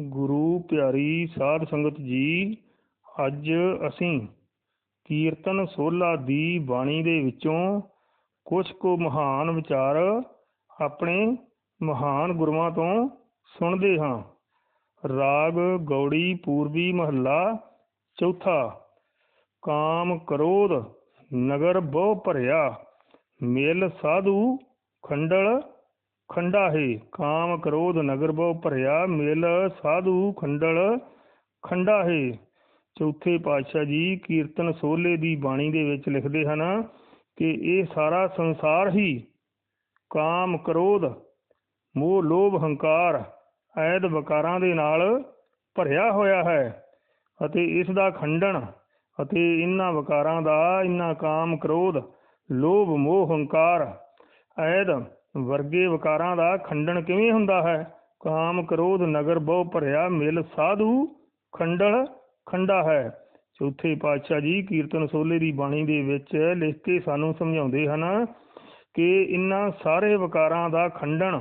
ਗੁਰੂ ਪਿਆਰੀ ਸਾਧ ਸੰਗਤ ਜੀ, ਅੱਜ ਅਸੀਂ ਕੀਰਤਨ ਸੋਲਾ ਦੀ ਬਾਣੀ ਦੇ ਵਿੱਚੋਂ ਕੁਝ ਕੁ ਮਹਾਨ ਵਿਚਾਰ ਆਪਣੇ ਮਹਾਨ ਗੁਰੂਆਂ ਤੋਂ ਸੁਣਦੇ ਹਾਂ। ਰਾਗ ਗੌੜੀ ਪੂਰਬੀ ਮਹੱਲਾ ਚੌਥਾ, ਕਾਮ ਕਰੋਧ ਨਗਰ ਬਹੁ ਭਰਿਆ, ਮੇਲ ਸਾਧੂ ਖੰਡਲ ਖੰਡਾ ਹੈ। ਕਾਮ ਕ੍ਰੋਧ ਨਗਰ ਬਹੁ ਭਰਿਆ, ਮਿਲ ਸਾਧੂ ਖੰਡਲ ਖੰਡਾ ਹੈ। ਚੌਥੇ ਪਾਤਸ਼ਾਹ ਜੀ ਕੀਰਤਨ ਸੋਲੇ ਦੀ ਬਾਣੀ ਦੇ ਵਿੱਚ ਲਿਖਦੇ ਹਨ ਕਿ ਇਹ ਸਾਰਾ ਸੰਸਾਰ ਹੀ ਕਾਮ ਕ੍ਰੋਧ, ਮੋਹ ਲੋਭ ਹੰਕਾਰ ਐਦ ਵਿਕਾਰਾਂ ਦੇ ਨਾਲ ਭਰਿਆ ਹੋਇਆ ਹੈ ਅਤੇ ਇਸ ਦਾ ਖੰਡਨ ਅਤੇ ਇਹਨਾਂ ਵਕਾਰਾਂ ਦਾ ਇਨ੍ਹਾਂ ਕਾਮ ਕ੍ਰੋਧ, ਲੋਭ ਮੋਹ ਹੰਕਾਰ ਐਦ ਵਰਗੇ ਵਿਕਾਰਾਂ ਦਾ ਖੰਡਨ ਕਿਵੇਂ ਹੁੰਦਾ ਹੈ? ਕਾਮ ਕ੍ਰੋਧ ਨਗਰ ਬਹੁ ਭਰਿਆ ਮਿਲ ਸਾਧੂ ਖੰਡਲ ਖੰਡਾ ਹੈ। ਚੌਥੇ ਪਾਤਸ਼ਾਹ ਜੀ ਕੀਰਤਨ ਸੋਲੇ ਦੀ ਬਾਣੀ ਦੇ ਵਿੱਚ ਲਿਖ ਕੇ ਸਾਨੂੰ ਸਮਝਾਉਂਦੇ ਹਨ ਕਿ ਇਹਨਾਂ ਸਾਰੇ ਵਿਕਾਰਾਂ ਦਾ ਖੰਡਨ,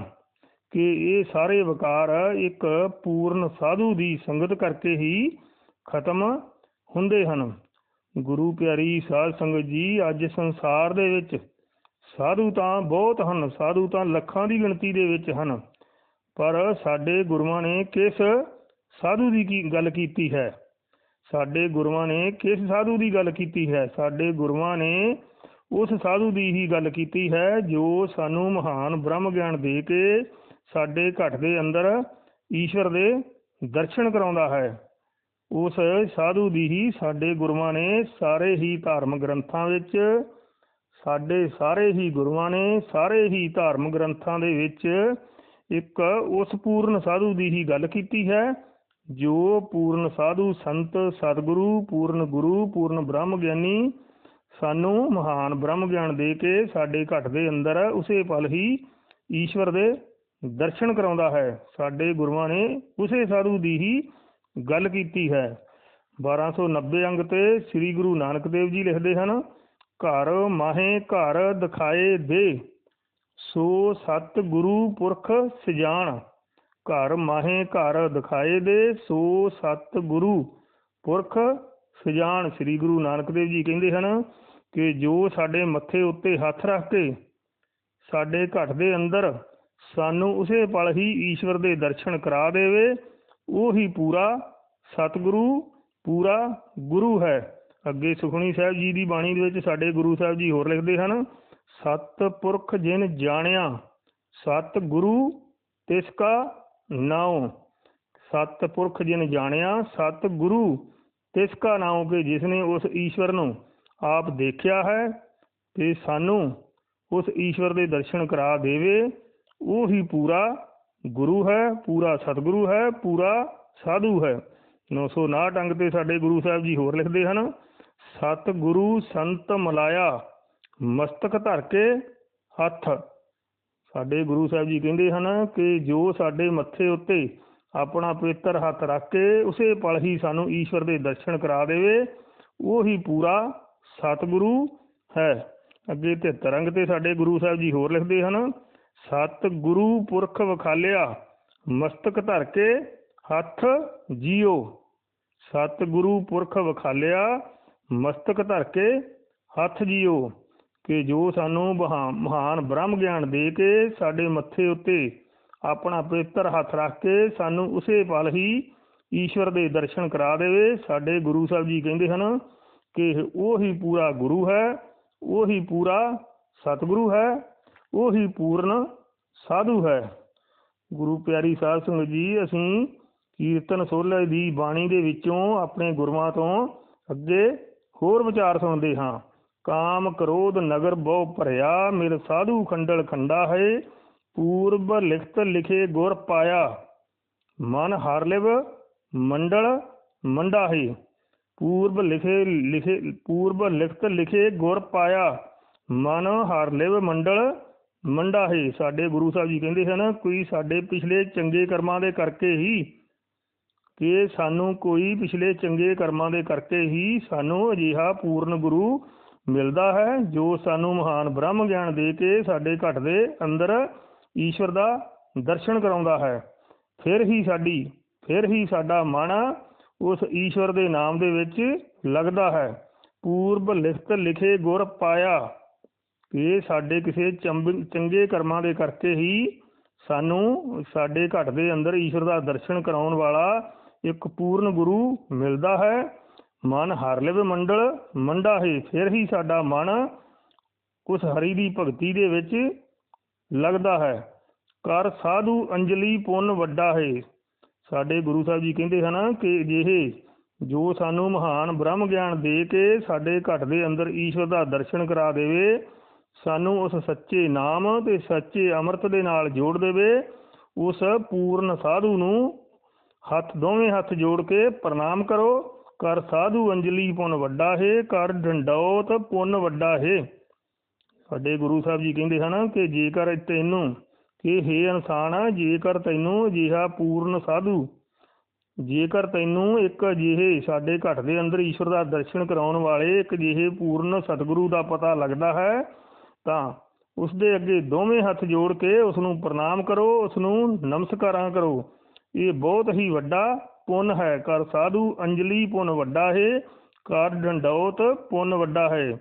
ਕਿ ਇਹ ਸਾਰੇ ਵਿਕਾਰ ਇੱਕ ਪੂਰਨ ਸਾਧੂ ਦੀ ਸੰਗਤ ਕਰਕੇ ਹੀ ਖਤਮ ਹੁੰਦੇ ਹਨ। ਗੁਰੂ ਪਿਆਰੀ ਸਾਧ ਸੰਗਤ ਜੀ, ਅੱਜ ਸੰਸਾਰ ਦੇ ਵਿੱਚ ਸਾਧੂ ਤਾਂ ਬਹੁਤ ਹਨ, ਸਾਧੂ ਤਾਂ ਲੱਖਾਂ ਦੀ ਗਿਣਤੀ ਦੇ ਵਿੱਚ ਹਨ। ਪਰ ਸਾਡੇ ਗੁਰੂਆਂ ਨੇ ਕਿਸ ਸਾਧੂ ਦੀ ਕੀ ਗੱਲ ਕੀਤੀ ਹੈ? ਸਾਡੇ ਗੁਰੂਆਂ ਨੇ ਕਿਸ ਸਾਧੂ ਦੀ ਗੱਲ ਕੀਤੀ ਹੈ? ਸਾਡੇ ਗੁਰੂਆਂ ਨੇ ਉਸ ਸਾਧੂ ਦੀ ਹੀ ਗੱਲ ਕੀਤੀ ਹੈ, ਜੋ ਸਾਨੂੰ ਮਹਾਨ ਬ੍ਰਹਮ ਗਿਆਨ ਦੇ ਕੇ ਸਾਡੇ ਘਟ ਦੇ ਅੰਦਰ ਈਸ਼ਵਰ ਦੇ ਦਰਸ਼ਨ ਕਰਾਉਂਦਾ ਹੈ। ਉਸ ਸਾਧੂ ਦੀ ਹੀ ਸਾਡੇ ਗੁਰੂਆਂ ਨੇ ਸਾਰੇ ਹੀ ਧਾਰਮਿਕ ਗ੍ਰੰਥਾਂ ਵਿੱਚ ਸਾਡੇ ਸਾਰੇ ਹੀ ਗੁਰੂਆਂ ਨੇ, ਸਾਰੇ ਹੀ ਧਾਰਮਿਕ ਗ੍ਰੰਥਾਂ ਦੇ ਵਿੱਚ ਇੱਕ ਉਸ ਪੂਰਨ ਸਾਧੂ ਦੀ ਹੀ ਗੱਲ ਕੀਤੀ ਹੈ, ਜੋ ਪੂਰਨ ਸਾਧੂ, ਸੰਤ, ਸਤਿਗੁਰੂ, ਪੂਰਨ ਗੁਰੂ, ਪੂਰਨ ਬ੍ਰਹਮ ਗਿਆਨੀ ਸਾਨੂੰ ਮਹਾਨ ਬ੍ਰਹਮ ਗਿਆਨ ਦੇ ਕੇ ਸਾਡੇ ਘਟ ਦੇ ਅੰਦਰ ਉਸੇ ਪਲ ਹੀ ਈਸ਼ਵਰ ਦੇ ਦਰਸ਼ਨ ਕਰਾਉਂਦਾ ਹੈ। ਸਾਡੇ ਗੁਰੂਆਂ ਨੇ ਉਸੇ ਸਾਧੂ ਦੀ ਹੀ ਗੱਲ ਕੀਤੀ ਹੈ। 1290 ਅੰਗ ਤੇ ਸ੍ਰੀ ਗੁਰੂ ਨਾਨਕ ਦੇਵ ਜੀ ਲਿਖਦੇ ਹਨ ਘਰ ਮਾਹੇ ਘਰ ਦਿਖਾਏ ਦੇ। ਸੋ ਸਤ ਗੁਰੂ ਪੁਰਖ ਸਜਾਣ, ਘਰ ਮਾਹੇ ਘਰ ਦਿਖਾਏ ਦੇ। ਸੋ ਸਤ ਗੁਰੂ ਪੁਰਖ ਸਜਾਣ, ਸ੍ਰੀ ਗੁਰੂ ਨਾਨਕ ਦੇਵ ਜੀ ਕਹਿੰਦੇ ਹਨ ਕਿ ਜੋ ਸਾਡੇ ਮੱਥੇ ਉੱਤੇ ਹੱਥ ਰੱਖ ਕੇ ਸਾਡੇ ਘਟ ਦੇ ਅੰਦਰ ਸਾਨੂੰ ਉਸੇ ਪਲ ਹੀ ਈਸ਼ਵਰ ਦੇ ਦਰਸ਼ਨ ਕਰਾ ਦੇਵੇ, ਉਹ ਹੀ ਪੂਰਾ ਸਤਿਗੁਰੂ, ਪੂਰਾ ਗੁਰੂ ਹੈ। ਅੱਗੇ ਸੁਖਣੀ ਸਾਹਿਬ ਜੀ ਦੀ ਬਾਣੀ ਦੇ ਵਿੱਚ ਸਾਡੇ ਗੁਰੂ ਸਾਹਿਬ ਜੀ ਹੋਰ ਲਿਖਦੇ ਹਨ, ਸਤ ਪੁਰਖ ਜਿਨ ਜਾਣਿਆ, ਸਤ ਗੁਰੂ ਤਿਸ ਕਾ ਨਾਉ। ਸਤ ਪੁਰਖ ਜਿਨ ਜਾਣਿਆ, ਸਤ ਗੁਰੂ ਤਿਸ ਕਾ ਨਾਉ ਕਿ ਜਿਸ ਨੇ ਉਸ ਈਸ਼ਵਰ ਨੂੰ ਆਪ ਦੇਖਿਆ ਹੈ ਤੇ ਸਾਨੂੰ ਉਸ ਈਸ਼ਵਰ ਦੇ ਦਰਸ਼ਨ ਕਰਾ ਦੇਵੇ। ਉਹ ਹੀ ਪੂਰਾ ਗੁਰੂ ਹੈ, ਪੂਰਾ ਸਤਿਗੁਰੂ ਹੈ, ਪੂਰਾ ਸਾਧੂ ਹੈ। 959 ਅੰਗ ਤੇ ਸਾਡੇ ਗੁਰੂ ਸਾਹਿਬ ਜੀ ਹੋਰ ਲਿਖਦੇ ਹਨ ਸਤਿਗੁਰੂ ਸੰਤ ਮਲਾਇਆ, ਮਸਤਕ ਧਰ ਕੇ ਹੱਥ। ਸਾਡੇ ਗੁਰੂ ਸਾਹਿਬ ਜੀ ਕਹਿੰਦੇ ਹਨ ਕਿ ਜੋ ਸਾਡੇ ਮੱਥੇ ਉੱਤੇ ਆਪਣਾ ਪਵਿੱਤਰ ਹੱਥ ਰੱਖ ਕੇ ਉਸੇ ਪਲ ਹੀ ਸਾਨੂੰ ਈਸ਼ਵਰ ਦੇ ਦਰਸ਼ਨ ਕਰਾ ਦੇਵੇ, ਉਹ ਪੂਰਾ ਸਤਿਗੁਰੂ ਹੈ। ਅੱਗੇ ਤੇ ਤਰੰਗ ਤੇ ਸਾਡੇ ਗੁਰੂ ਸਾਹਿਬ ਜੀ ਹੋਰ ਲਿਖਦੇ ਹਨ, ਸਤਿਗੁਰੂ ਪੁਰਖ ਵਖਾਲਿਆ, ਮਸਤਕ ਧਰ ਕੇ ਹੱਥ ਜੀਓ। ਸਤਿਗੁਰੂ ਪੁਰਖ ਵਖਾਲਿਆ ਮਸਤਕ ਧਰ ਕੇ ਹੱਥ ਜੀਓ ਕਿ ਜੋ ਸਾਨੂੰ ਮਹਾਨ ਬ੍ਰਹਮ ਗਿਆਨ ਦੇ ਕੇ ਸਾਡੇ ਮੱਥੇ ਉੱਤੇ ਆਪਣਾ ਪਵਿੱਤਰ ਹੱਥ ਰੱਖ ਕੇ ਸਾਨੂੰ ਉਸੇ ਪਲ ਹੀ ਈਸ਼ਵਰ ਦੇ ਦਰਸ਼ਨ ਕਰਾ ਦੇਵੇ। ਸਾਡੇ ਗੁਰੂ ਸਾਹਿਬ ਜੀ ਕਹਿੰਦੇ ਹਨ ਕਿ ਉਹ ਹੀ ਪੂਰਾ ਗੁਰੂ ਹੈ, ਉਹ ਹੀ ਪੂਰਾ ਸਤਿਗੁਰੂ ਹੈ, ਉਹ ਹੀ ਪੂਰਨ ਸਾਧੂ ਹੈ। ਗੁਰੂ ਪਿਆਰੀ ਸਾਧ ਸੰਗਤ ਜੀ, ਅਸੀਂ ਕੀਰਤਨ ਸੋਲੇ ਦੀ ਬਾਣੀ ਦੇ ਵਿੱਚੋਂ ਆਪਣੇ ਗੁਰੂਆਂ ਤੋਂ ਅੱਗੇ ਹੋਰ ਵਿਚਾਰ ਸੁਣਦੇ ਹਾਂ। ਕਾਮ ਕ੍ਰੋਧ ਨਗਰ ਬਹੁ ਭਰਿਆ, ਮਿਲ ਸਾਧੂ ਖੰਡਲ ਖੰਡਾ ਹੈ, ਪੂਰਬ ਲਿਖਤ ਲਿਖੇ ਗੁਰ ਪਾਇਆ। ਮਨ ਹਰ ਲਿਵ, ਮੰਡਲ ਮੰਡਾ ਹੈ। ਪੂਰਬ ਲਿਖੇ ਲਿਖੇ, ਪੂਰਬ ਲਿਖਤ ਲਿਖੇ ਗੁਰ ਪਾਇਆ। ਮਨ ਹਰ ਲਿਵ, ਮੰਡਲ ਮੰਡਾ ਹੈ। ਸਾਡੇ ਗੁਰੂ ਸਾਹਿਬ ਜੀ ਕਹਿੰਦੇ ਹਨ, ਕੋਈ ਸਾਡੇ ਪਿਛਲੇ ਚੰਗੇ ਕਰਮਾਂ ਦੇ ਕਰਕੇ ਹੀ ਕਿ ਸਾਨੂੰ ਕੋਈ ਪਿਛਲੇ ਚੰਗੇ ਕਰਮਾਂ ਦੇ ਕਰਕੇ ਹੀ ਸਾਨੂੰ ਅਜਿਹਾ ਪੂਰਨ ਗੁਰੂ ਮਿਲਦਾ ਹੈ, ਜੋ ਸਾਨੂੰ ਮਹਾਨ ਬ੍ਰਹਮ ਗਿਆਨ ਦੇ ਕੇ ਸਾਡੇ ਘਟ ਦੇ ਅੰਦਰ ਈਸ਼ਵਰ ਦਾ ਦਰਸ਼ਨ ਕਰਾਉਂਦਾ ਹੈ। ਫਿਰ ਹੀ ਸਾਡੀ, ਫਿਰ ਹੀ ਸਾਡਾ ਮਨ ਉਸ ਈਸ਼ਵਰ ਦੇ ਨਾਮ ਦੇ ਵਿੱਚ ਲੱਗਦਾ ਹੈ। ਪੂਰਬ ਲਿਖਤ ਲਿਖੇ ਗੁਰ ਪਾਇਆ ਕਿ ਸਾਡੇ ਕਿਸੇ ਚੰਬ- ਚੰਗੇ ਕਰਮਾਂ ਦੇ ਕਰਕੇ ਹੀ ਸਾਨੂੰ ਸਾਡੇ ਘਟ ਦੇ ਅੰਦਰ ਈਸ਼ਵਰ ਦਾ ਦਰਸ਼ਨ ਕਰਾਉਣ ਵਾਲਾ ਇੱਕ ਪੂਰਨ ਗੁਰੂ ਮਿਲਦਾ ਹੈ। ਮਨ ਹਰ ਲਿਵ ਮੰਡਲ, ਮੰਡਾ ਹੈ, ਫਿਰ ਹੀ ਸਾਡਾ ਮਨ ਉਸ ਹਰੀ ਦੀ ਭਗਤੀ ਦੇ ਵਿੱਚ ਲੱਗਦਾ ਹੈ। ਕਰ ਸਾਧੂ ਅੰਜਲੀ ਪੁੰਨ ਵੱਡਾ ਹੈ। ਸਾਡੇ ਗੁਰੂ ਸਾਹਿਬ ਜੀ ਕਹਿੰਦੇ ਹਨ ਕਿ ਜਿਹੇ ਜੋ ਸਾਨੂੰ ਮਹਾਨ ਬ੍ਰਹਮ ਗਿਆਨ ਦੇ ਕੇ ਸਾਡੇ ਘਟ ਦੇ ਅੰਦਰ ਈਸ਼ਵਰ ਦਾ ਦਰਸ਼ਨ ਕਰਾ ਦੇਵੇ, ਸਾਨੂੰ ਉਸ ਸੱਚੇ ਨਾਮ ਤੇ ਸੱਚੇ ਅੰਮ੍ਰਿਤ ਦੇ ਨਾਲ ਜੋੜ ਦੇਵੇ, ਉਸ ਪੂਰਨ ਸਾਧੂ ਨੂੰ ਹੱਥ ਦੋਵੇਂ ਹੱਥ ਜੋੜ ਕੇ ਪ੍ਰਣਾਮ ਕਰੋ। ਕਰ ਸਾਧੂ ਅੰਜਲੀ ਪੁੰਨ ਵੱਡਾ ਹੈ, ਕਰ ਡੰਡੌਤ ਪੁੰਨ ਵੱਡਾ ਹੈ। ਸਾਡੇ ਗੁਰੂ ਸਾਹਿਬ ਜੀ ਕਹਿੰਦੇ ਹਨ ਕਿ ਜੇਕਰ ਤੈਨੂੰ ਕਿ ਹੇ ਇਨਸਾਨ ਜੇਕਰ ਤੈਨੂੰ ਅਜਿਹਾ ਪੂਰਨ ਸਾਧੂ, ਜੇਕਰ ਤੈਨੂੰ ਇੱਕ ਅਜਿਹੇ ਸਾਡੇ ਘਟ ਦੇ ਅੰਦਰ ਈਸ਼ਵਰ ਦਾ ਦਰਸ਼ਨ ਕਰਾਉਣ ਵਾਲੇ ਇੱਕ ਅਜਿਹੇ ਪੂਰਨ ਸਤਿਗੁਰੂ ਦਾ ਪਤਾ ਲੱਗਦਾ ਹੈ, ਤਾਂ ਉਸ ਦੇ ਅੱਗੇ ਦੋਵੇਂ ਹੱਥ ਜੋੜ ਕੇ ਉਸ ਨੂੰ ਪ੍ਰਣਾਮ ਕਰੋ ਉਸ ਨੂੰ ਨਮਸਕਾਰਾਂ ਕਰੋ। ਇਹ ਬਹੁਤ ਹੀ ਵੱਡਾ ਪੁੰਨ ਹੈ। ਕਰ ਸਾਧੂ ਅੰਜਲੀ ਪੁੰਨ ਵੱਡਾ ਹੈ ਕਰ ਡੰਡੌਤ ਪੁੰਨ ਵੱਡਾ ਹੈ।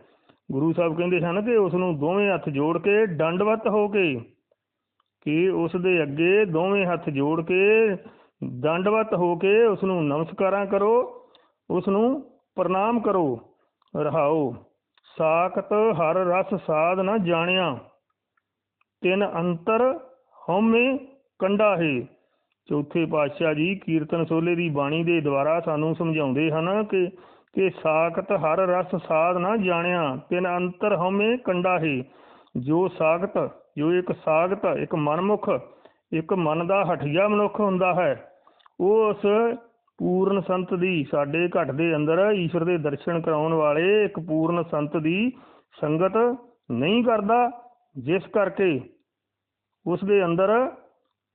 ਗੁਰੂ ਸਾਹਿਬ ਕਹਿੰਦੇ ਹਨ ਕਿ ਉਸ ਨੂੰ ਦੋਵੇਂ ਹੱਥ ਜੋੜ ਕੇ ਦੰਡਵਤ ਹੋ ਕੇ, ਕਿ ਉਸ ਦੇ ਅੱਗੇ ਦੋਵੇਂ ਹੱਥ ਜੋੜ ਕੇ ਦੰਡਵਤ ਹੋ ਕੇ ਉਸ ਨੂੰ ਨਮਸਕਾਰਾਂ ਕਰੋ ਉਸ ਨੂੰ ਪ੍ਰਣਾਮ ਕਰੋ, ਰਹਾਓ। ਸਾਖਤ ਹਰ ਰਸ ਸਾਧ ਨਾ ਜਾਣਿਆ, ਤਿੰਨ ਅੰਤਰ ਹਉਮੈ ਕੰਡਾ ਹੈ। ਚੌਥੇ ਪਾਤਸ਼ਾਹ ਜੀ ਕੀਰਤਨ ਸੋਲੇ ਦੀ ਬਾਣੀ ਦੇ ਦੁਆਰਾ ਸਾਨੂੰ ਸਮਝਾਉਂਦੇ ਹਨ ਕਿ ਕਿ ਸਾਖਤ ਹਰ ਰਸ ਸਾਧ ਨਾ ਜਾਣਿਆ, ਤਿਨ ਅੰਤਰ ਹਉਮੈ ਕੰਡਾ ਹੈ ਜੋ ਸਾਖਤ, ਜੋ ਇੱਕ ਸਾਖਤ, ਇੱਕ ਮਨਮੁਖ, ਇੱਕ ਮਨ ਦਾ ਹਠੀਆ ਮਨੁੱਖ ਹੁੰਦਾ ਹੈ, ਉਹ ਉਸ ਪੂਰਨ ਸੰਤ ਦੀ, ਸਾਡੇ ਘਟ ਦੇ ਅੰਦਰ ਈਸ਼ਵਰ ਦੇ ਦਰਸ਼ਨ ਕਰਾਉਣ ਵਾਲੇ ਇੱਕ ਪੂਰਨ ਸੰਤ ਦੀ ਸੰਗਤ ਨਹੀਂ ਕਰਦਾ, ਜਿਸ ਕਰਕੇ ਉਸ ਦੇ ਅੰਦਰ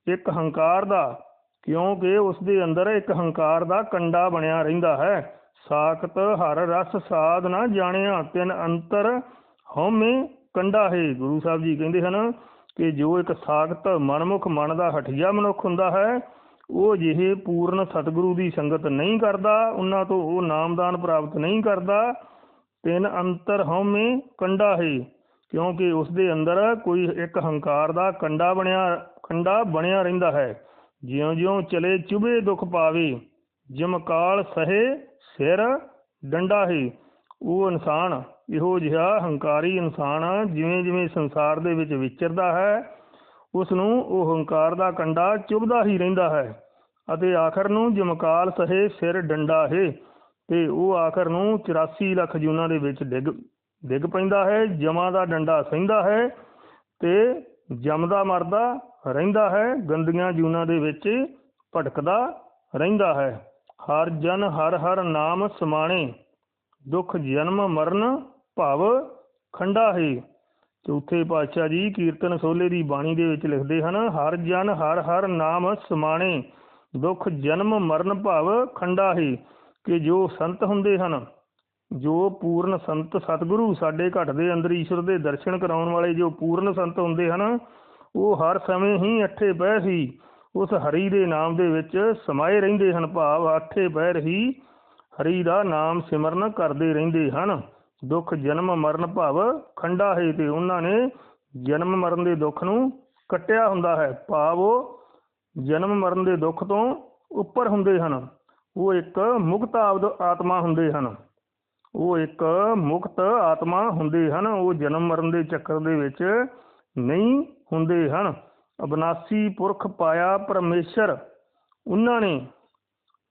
ਇੱਕ ਹੰਕਾਰ ਦਾ, ਕਿਉਂਕਿ ਉਸ ਦੇ ਅੰਦਰ ਇੱਕ ਹੰਕਾਰ ਦਾ ਕੰਡਾ ਬਣਿਆ ਰਹਿੰਦਾ ਹੈ। ਸਾਖਤ ਹਰ ਰਸ ਸਾਧ ਨਾ ਜਾਣਿਆ, ਤਿੰਨ ਅੰਤਰ ਹਉਮੈ ਕੰਡਾ ਹੈ। ਗੁਰੂ ਸਾਹਿਬ ਜੀ ਕਹਿੰਦੇ ਹਨ ਕਿ ਜੋ ਇੱਕ ਸਾਖਤ ਮਨਮੁਖ ਮਨ ਦਾ ਹਠੀਆ ਮਨੁੱਖ ਹੁੰਦਾ ਹੈ, ਉਹ ਜਿਹੇ ਪੂਰਨ ਸਤਿਗੁਰੂ ਦੀ ਸੰਗਤ ਨਹੀਂ ਕਰਦਾ, ਉਹਨਾਂ ਤੋਂ ਉਹ ਨਾਮਦਾਨ ਪ੍ਰਾਪਤ ਨਹੀਂ ਕਰਦਾ। ਤਿੰਨ ਅੰਤਰ ਹਉਮੈ ਕੰਡਾ ਹੈ, ਕਿਉਂਕਿ ਉਸ ਦੇ ਅੰਦਰ ਕੋਈ ਇੱਕ ਹੰਕਾਰ ਦਾ ਕੰਡਾ ਬਣਿਆ ਕੰਡਾ ਬਣਿਆ ਰਹਿੰਦਾ ਹੈ। ਜਿਉਂ-ਜਿਉਂ ਚਲੇ ਚੁਬੇ ਦੁੱਖ ਪਾਵੇ ਜਮਕਾਲ ਸਹੇ ਸਿਰ ਡੰਡਾ ਹੈ। ਉਹ ਇਨਸਾਨ ਇਹੋ ਜਿਹਾ ਹੰਕਾਰੀ ਇਨਸਾਨ ਜਿਵੇਂ ਜਿਵੇਂ ਸੰਸਾਰ ਦੇ ਵਿੱਚ ਵਿਚਰਦਾ ਹੈ ਉਸ ਨੂੰ ਉਹ ਹੰਕਾਰ ਦਾ ਕੰਡਾ ਚੁਭਦਾ ਹੀ ਰਹਿੰਦਾ ਹੈ ਅਤੇ ਆਖਰ ਨੂੰ ਜਮਕਾਲ ਸਹੇ ਸਿਰ ਡੰਡਾ ਹੈ ਤੇ ਉਹ ਆਖਰ ਨੂੰ 84 ਲੱਖ ਜੂਨਾਂ ਦੇ ਵਿੱਚ ਡਿੱਗ ਡਿੱਗ ਪੈਂਦਾ ਹੈ, ਜਮਾਂ ਦਾ ਡੰਡਾ ਸਹਿੰਦਾ ਹੈ ਤੇ ਜਮਦਾ ਮਰਦਾ ਰਹਿੰਦਾ ਹੈ, ਗੰਦੀਆਂ ਜੂਨਾਂ ਦੇ ਵਿੱਚ ਭਟਕਦਾ ਰਹਿੰਦਾ ਹੈ। ਹਰ ਜਨ ਹਰ ਹਰ ਨਾਮ ਸਮਾਣੇ, ਦੁੱਖ ਜਨਮ ਮਰਨ ਭਵ ਖੰਡਾ ਹੈ। ਚੌਥੇ ਪਾਤਸ਼ਾਹ ਜੀ ਕੀਰਤਨ ਸੋਲੇ ਦੀ ਬਾਣੀ ਦੇ ਵਿੱਚ ਲਿਖਦੇ ਹਨ, ਹਰ ਜਨ ਹਰ ਹਰ ਨਾਮ ਸਮਾਣੇ, ਦੁੱਖ ਜਨਮ ਮਰਨ ਭਵ ਖੰਡਾ ਹੈ। ਕਿ ਜੋ ਸੰਤ ਹੁੰਦੇ ਹਨ, ਜੋ ਪੂਰਨ ਸੰਤ ਸਤਿਗੁਰੂ ਸਾਡੇ ਘਟ ਦੇ ਅੰਦਰ ਈਸ਼ਵਰ ਦੇ ਦਰਸ਼ਨ ਕਰਾਉਣ ਵਾਲੇ ਜੋ ਪੂਰਨ ਸੰਤ ਹੁੰਦੇ ਹਨ ਉਹ ਹਰ ਸਮੇਂ ਹੀ ਅੱਠੇ ਪਹਿਰ ਸੀ। ਉਸ ਹਰੀ ਦੇ ਨਾਮ ਦੇ ਵਿੱਚ ਸਮਾਏ ਰਹਿੰਦੇ ਹਨ ਭਾਵ ਅੱਠੇ ਪਹਿਰ ਰਹੀ ਹਰੀ ਦਾ ਨਾਮ ਸਿਮਰਨ ਕਰਦੇ ਰਹਿੰਦੇ ਹਨ। ਦੁੱਖ ਜਨਮ ਮਰਨ ਭਾਵ, ਖੰਡਾ ਹੈ ਤੇ ਉਹਨਾਂ ਨੇ ਜਨਮ ਮਰਨ ਦੇ ਦੁੱਖ ਨੂੰ ਕੱਟਿਆ ਹੁੰਦਾ ਹੈ। ਭਾਵ, ਉਹ ਜਨਮ ਮਰਨ ਦੇ ਦੁੱਖ ਤੋਂ ਉੱਪਰ ਹੁੰਦੇ ਹਨ। ਉਹ ਇੱਕ ਮੁਕਤ ਆਬਦ- ਆਤਮਾ ਹੁੰਦੇ ਹਨ। ਉਹ ਇੱਕ ਮੁਕਤ ਆਤਮਾ ਹੁੰਦੇ ਹਨ। ਉਹ ਜਨਮ ਮਰਨ ਦੇ ਚੱਕਰ ਦੇ ਵਿੱਚ ਨਹੀਂ ਹੁੰਦੇ ਹਨ। ਅਬਨਾਸੀ ਪੁਰਖ ਪਾਇਆ ਪਰਮੇਸ਼ਰ, ਉਹਨਾਂ ਨੇ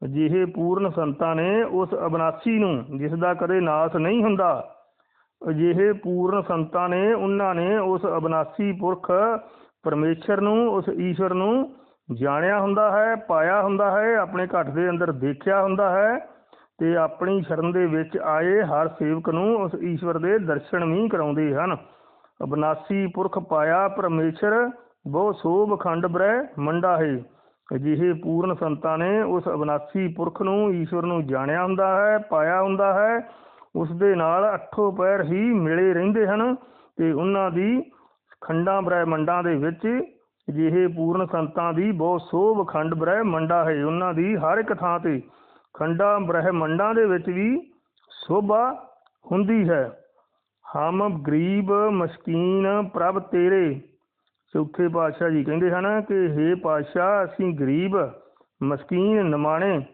ਅਜਿਹੇ ਪੂਰਨ ਸੰਤਾਂ ਨੇ, ਉਸ ਅਬਨਾਸੀ ਨੂੰ ਜਿਸ ਦਾ ਕਦੇ ਨਾਸ ਨਹੀਂ ਹੁੰਦਾ, ਅਜਿਹੇ ਪੂਰਨ ਸੰਤਾਂ ਨੇ, ਉਹਨਾਂ ਨੇ ਉਸ ਅਬਨਾਸੀ ਪੁਰਖ ਪਰਮੇਸ਼ਰ ਨੂੰ, ਉਸ ਈਸ਼ਵਰ ਨੂੰ ਜਾਣਿਆ ਹੁੰਦਾ ਹੈ, ਪਾਇਆ ਹੁੰਦਾ ਹੈ, ਆਪਣੇ ਘਟ ਦੇ ਅੰਦਰ ਦੇਖਿਆ ਹੁੰਦਾ ਹੈ ਤੇ ਆਪਣੀ ਸ਼ਰਨ ਦੇ ਵਿੱਚ ਆਏ ਹਰ ਸੇਵਕ ਨੂੰ ਉਸ ਈਸ਼ਵਰ ਦੇ ਦਰਸ਼ਨ ਵੀ ਕਰਾਉਂਦੇ ਹਨ। ਅਬਨਾਸੀ ਪੁਰਖ ਪਾਇਆ ਪਰਮੇਸ਼ਰ, ਬਹੁ ਸੋਭ ਖੰਡ ਬ੍ਰਹਿ ਮੰਡਾ ਹੈ। ਅਜਿਹੇ ਪੂਰਨ ਸੰਤਾਂ ਨੇ ਉਸ ਅਬਨਾਸੀ ਪੁਰਖ ਨੂੰ, ਈਸ਼ਵਰ ਨੂੰ ਜਾਣਿਆ ਹੁੰਦਾ ਹੈ, ਪਾਇਆ ਹੁੰਦਾ ਹੈ। ਉਸ ਦੇ ਨਾਲ ਅੱਠੋਂ ਪੈਰ ਹੀ ਮਿਲੇ ਰਹਿੰਦੇ ਹਨ ਤੇ ਉਹਨਾਂ ਦੀ ਖੰਡਾਂ ਬ੍ਰਹਿਮੰਡਾਂ ਦੇ ਵਿੱਚ ਜਿਹੇ ਪੂਰਨ ਸੰਤਾਂ ਦੀ ਬਹੁਤ ਸੋਭ ਖੰਡ ਬ੍ਰਹਿਮੰਡਾ ਹੈ। ਉਹਨਾਂ ਦੀ ਹਰ ਇੱਕ ਥਾਂ ਤੇ ਖੰਡਾਂ ਬ੍ਰਹਿਮੰਡਾਂ ਦੇ ਵਿੱਚ ਵੀ ਸੋਭਾ ਹੁੰਦੀ ਹੈ। ਹਮ ਗਰੀਬ ਮਸਕੀਨ ਪ੍ਰਭ ਤੇਰੇ। ਚੌਥੇ ਪਾਤਸ਼ਾਹ ਜੀ ਕਹਿੰਦੇ ਹਨ ਕਿ हे ਪਾਤਸ਼ਾਹ, ਅਸੀਂ ਗਰੀਬ ਮਸਕੀਨ ਨਮਾਣੇ।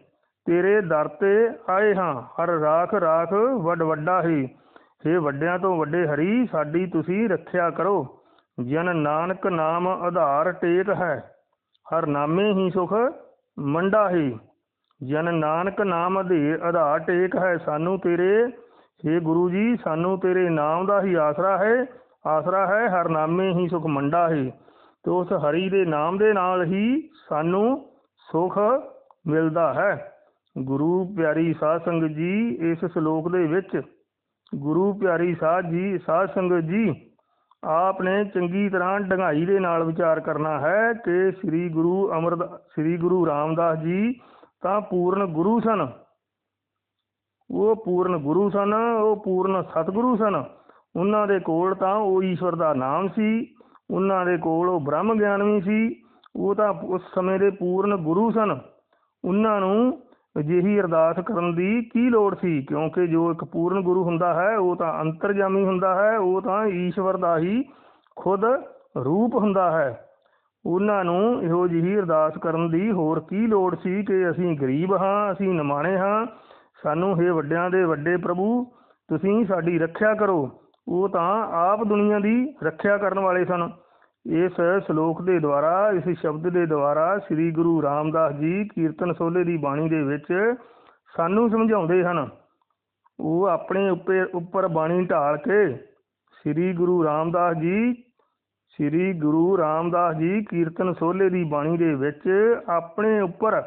ਤੇਰੇ ਦਰ ਤੇ ਆਏ ਹਾਂ। ਹਰ ਰਾਖ ਰਾਖ ਵੱਡ ਵੱਡਾ ਹੀ। हे ਵੱਡਿਆਂ ਤੋਂ ਵੱਡੇ ਹਰੀ, ਸਾਡੀ ਤੁਸੀਂ ਰੱਖਿਆ ਕਰੋ। ਜਨ ਨਾਨਕ ਨਾਮ ਆਧਾਰ ਟੇਕ ਹੈ। ਹਰ ਨਾਮੇ ਹੀ ਸੁਖ ਮੰਡਾ ਹੀ। ਜਨ ਨਾਨਕ ਨਾਮ ਅਧੇ ਆਧਾਰ ਟੇਕ ਹੈ। ਸਾਨੂੰ ਤੇਰੇ हे ਗੁਰੂ ਜੀ, ਸਾਨੂੰ ਤੇਰੇ ਨਾਮ ਦਾ ਹੀ ਆਸਰਾ ਹੈ। ਆਸਰਾ ਹੈ, ਹਰ ਨਾਮੇ ਹੀ ਸੁਖ ਮੰਡਾ ਹੈ। ਤੇ ਉਸ ਹਰੀ ਦੇ ਨਾਮ ਦੇ ਨਾਲ ਹੀ ਸਾਨੂੰ ਸੁਖ ਮਿਲਦਾ ਹੈ। ਗੁਰੂ ਪਿਆਰੀ ਸਾਧ ਸੰਗਤ ਜੀ, ਇਸ ਸ਼ਲੋਕ ਦੇ ਵਿੱਚ ਗੁਰੂ ਪਿਆਰੀ ਸਾਧ ਜੀ, ਸਾਧ ਸੰਗਤ ਜੀ ਆਪ ਨੇ ਚੰਗੀ ਤਰ੍ਹਾਂ ਡੰਗਾਈ ਦੇ ਨਾਲ ਵਿਚਾਰ ਕਰਨਾ ਹੈ ਕਿ ਸ੍ਰੀ ਗੁਰੂ ਅਮਰਦਾ, ਸ੍ਰੀ ਗੁਰੂ ਰਾਮਦਾਸ ਜੀ ਤਾਂ ਪੂਰਨ ਗੁਰੂ ਸਨ। ਉਹ ਪੂਰਨ ਗੁਰੂ ਸਨ, ਉਹ ਪੂਰਨ ਸਤਿਗੁਰੂ ਸਨ। ਉਹਨਾਂ ਦੇ ਕੋਲ ਤਾਂ ਉਹ ਈਸ਼ਵਰ ਦਾ ਨਾਮ ਸੀ, ਉਹਨਾਂ ਦੇ ਕੋਲ ਉਹ ਬ੍ਰਹਮ ਗਿਆਨ ਵੀ ਸੀ, ਉਹ ਤਾਂ ਉਸ ਸਮੇਂ ਦੇ ਪੂਰਨ ਗੁਰੂ ਸਨ। ਉਹਨਾਂ ਨੂੰ ਅਜਿਹੀ ਅਰਦਾਸ ਕਰਨ ਦੀ ਕੀ ਲੋੜ ਸੀ? ਕਿਉਂਕਿ ਜੋ ਇੱਕ ਪੂਰਨ ਗੁਰੂ ਹੁੰਦਾ ਹੈ, ਉਹ ਤਾਂ ਅੰਤਰਜਾਮੀ ਹੁੰਦਾ ਹੈ, ਉਹ ਤਾਂ ਈਸ਼ਵਰ ਦਾ ਹੀ ਖੁਦ ਰੂਪ ਹੁੰਦਾ ਹੈ। ਉਹਨਾਂ ਨੂੰ ਇਹੋ ਜਿਹੀ ਅਰਦਾਸ ਕਰਨ ਦੀ ਹੋਰ ਕੀ ਲੋੜ ਸੀ ਕਿ ਅਸੀਂ ਗਰੀਬ ਹਾਂ, ਅਸੀਂ ਨਿਮਾਣੇ ਹਾਂ ਸਾਨੂੰ ਇਹ ਵੱਡਿਆਂ ਦੇ ਵੱਡੇ ਪ੍ਰਭੂ, ਤੁਸੀਂ ਸਾਡੀ ਰੱਖਿਆ ਕਰੋ। ਉਹ ਤਾਂ ਆਪ ਦੁਨੀਆ ਦੀ ਰੱਖਿਆ ਕਰਨ ਵਾਲੇ ਸਨ। ਇਸ ਸ਼ਲੋਕ ਦੇ ਦੁਆਰਾ, ਇਸ ਸ਼ਬਦ ਦੇ ਦੁਆਰਾ ਸ੍ਰੀ ਗੁਰੂ ਰਾਮਦਾਸ ਜੀ ਕੀਰਤਨ ਸੋਲੇ ਦੀ ਬਾਣੀ ਦੇ ਵਿੱਚ ਸਾਨੂੰ ਸਮਝਾਉਂਦੇ ਹਨ। ਉਹ ਆਪਣੇ ਉੱਪਰ ਉੱਪਰ ਬਾਣੀ ਢਾਲ ਕੇ ਸ੍ਰੀ ਗੁਰੂ ਰਾਮਦਾਸ ਜੀ, ਸ੍ਰੀ ਗੁਰੂ ਰਾਮਦਾਸ ਜੀ ਕੀਰਤਨ ਸੋਲੇ ਦੀ ਬਾਣੀ ਦੇ ਵਿੱਚ ਆਪਣੇ ਉੱਪਰ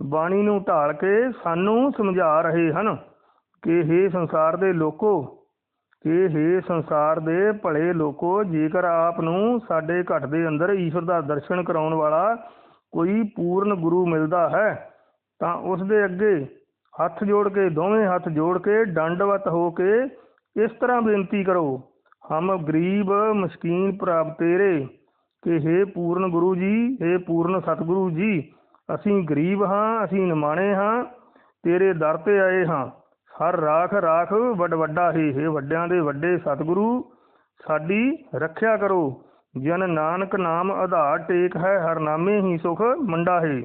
ਬਾਣੀ ਨੂੰ ਢਾਲ ਕੇ ਸਾਨੂੰ ਸਮਝਾ ਰਹੇ ਹਨ ਕਿ हे ਸੰਸਾਰ ਦੇ ਲੋਕੋ ਕਿ हे ਸੰਸਾਰ ਦੇ ਭਲੇ ਲੋਕੋ ਜੇਕਰ ਆਪ ਨੂੰ ਸਾਡੇ ਘਟ ਦੇ ਅੰਦਰ ਈਸ਼ਵਰ ਦਾ ਦਰਸ਼ਨ ਕਰਾਉਣ ਵਾਲਾ ਕੋਈ ਪੂਰਨ ਗੁਰੂ ਮਿਲਦਾ ਹੈ ਤਾਂ ਉਸ ਦੇ ਅੱਗੇ ਹੱਥ ਜੋੜ ਕੇ ਦੋਵੇਂ ਹੱਥ ਜੋੜ ਕੇ ਦੰਡਵਤ ਹੋ ਕੇ ਇਸ ਤਰ੍ਹਾਂ ਬੇਨਤੀ ਕਰੋ ਹਮ ਗਰੀਬ ਮਸਕੀਨ ਪ੍ਰਭ ਤੇਰੇ ਕਿ हे ਪੂਰਨ ਗੁਰੂ ਜੀ हे ਪੂਰਨ ਸਤਿਗੁਰੂ ਜੀ ਅਸੀਂ ਗਰੀਬ ਹਾਂ, ਅਸੀਂ ਨਿਮਾਣੇ ਹਾਂ, ਤੇਰੇ ਦਰ ਤੇ ਆਏ ਹਾਂ। ਹਰ ਰਾਖ ਰਾਖ ਵੱਡ ਵੱਡਾ ਹੀ ਹੈ, ਵੱਡਿਆਂ ਦੇ ਵੱਡੇ ਸਤਿਗੁਰੂ, ਸਾਡੀ ਰੱਖਿਆ ਕਰੋ। ਜਨ ਨਾਨਕ ਨਾਮ ਆਧਾਰ ਟੇਕ ਹੈ, ਹਰ ਨਾਮੇ ਹੀ ਸੁਖ ਮੰਡਾ ਹੈ।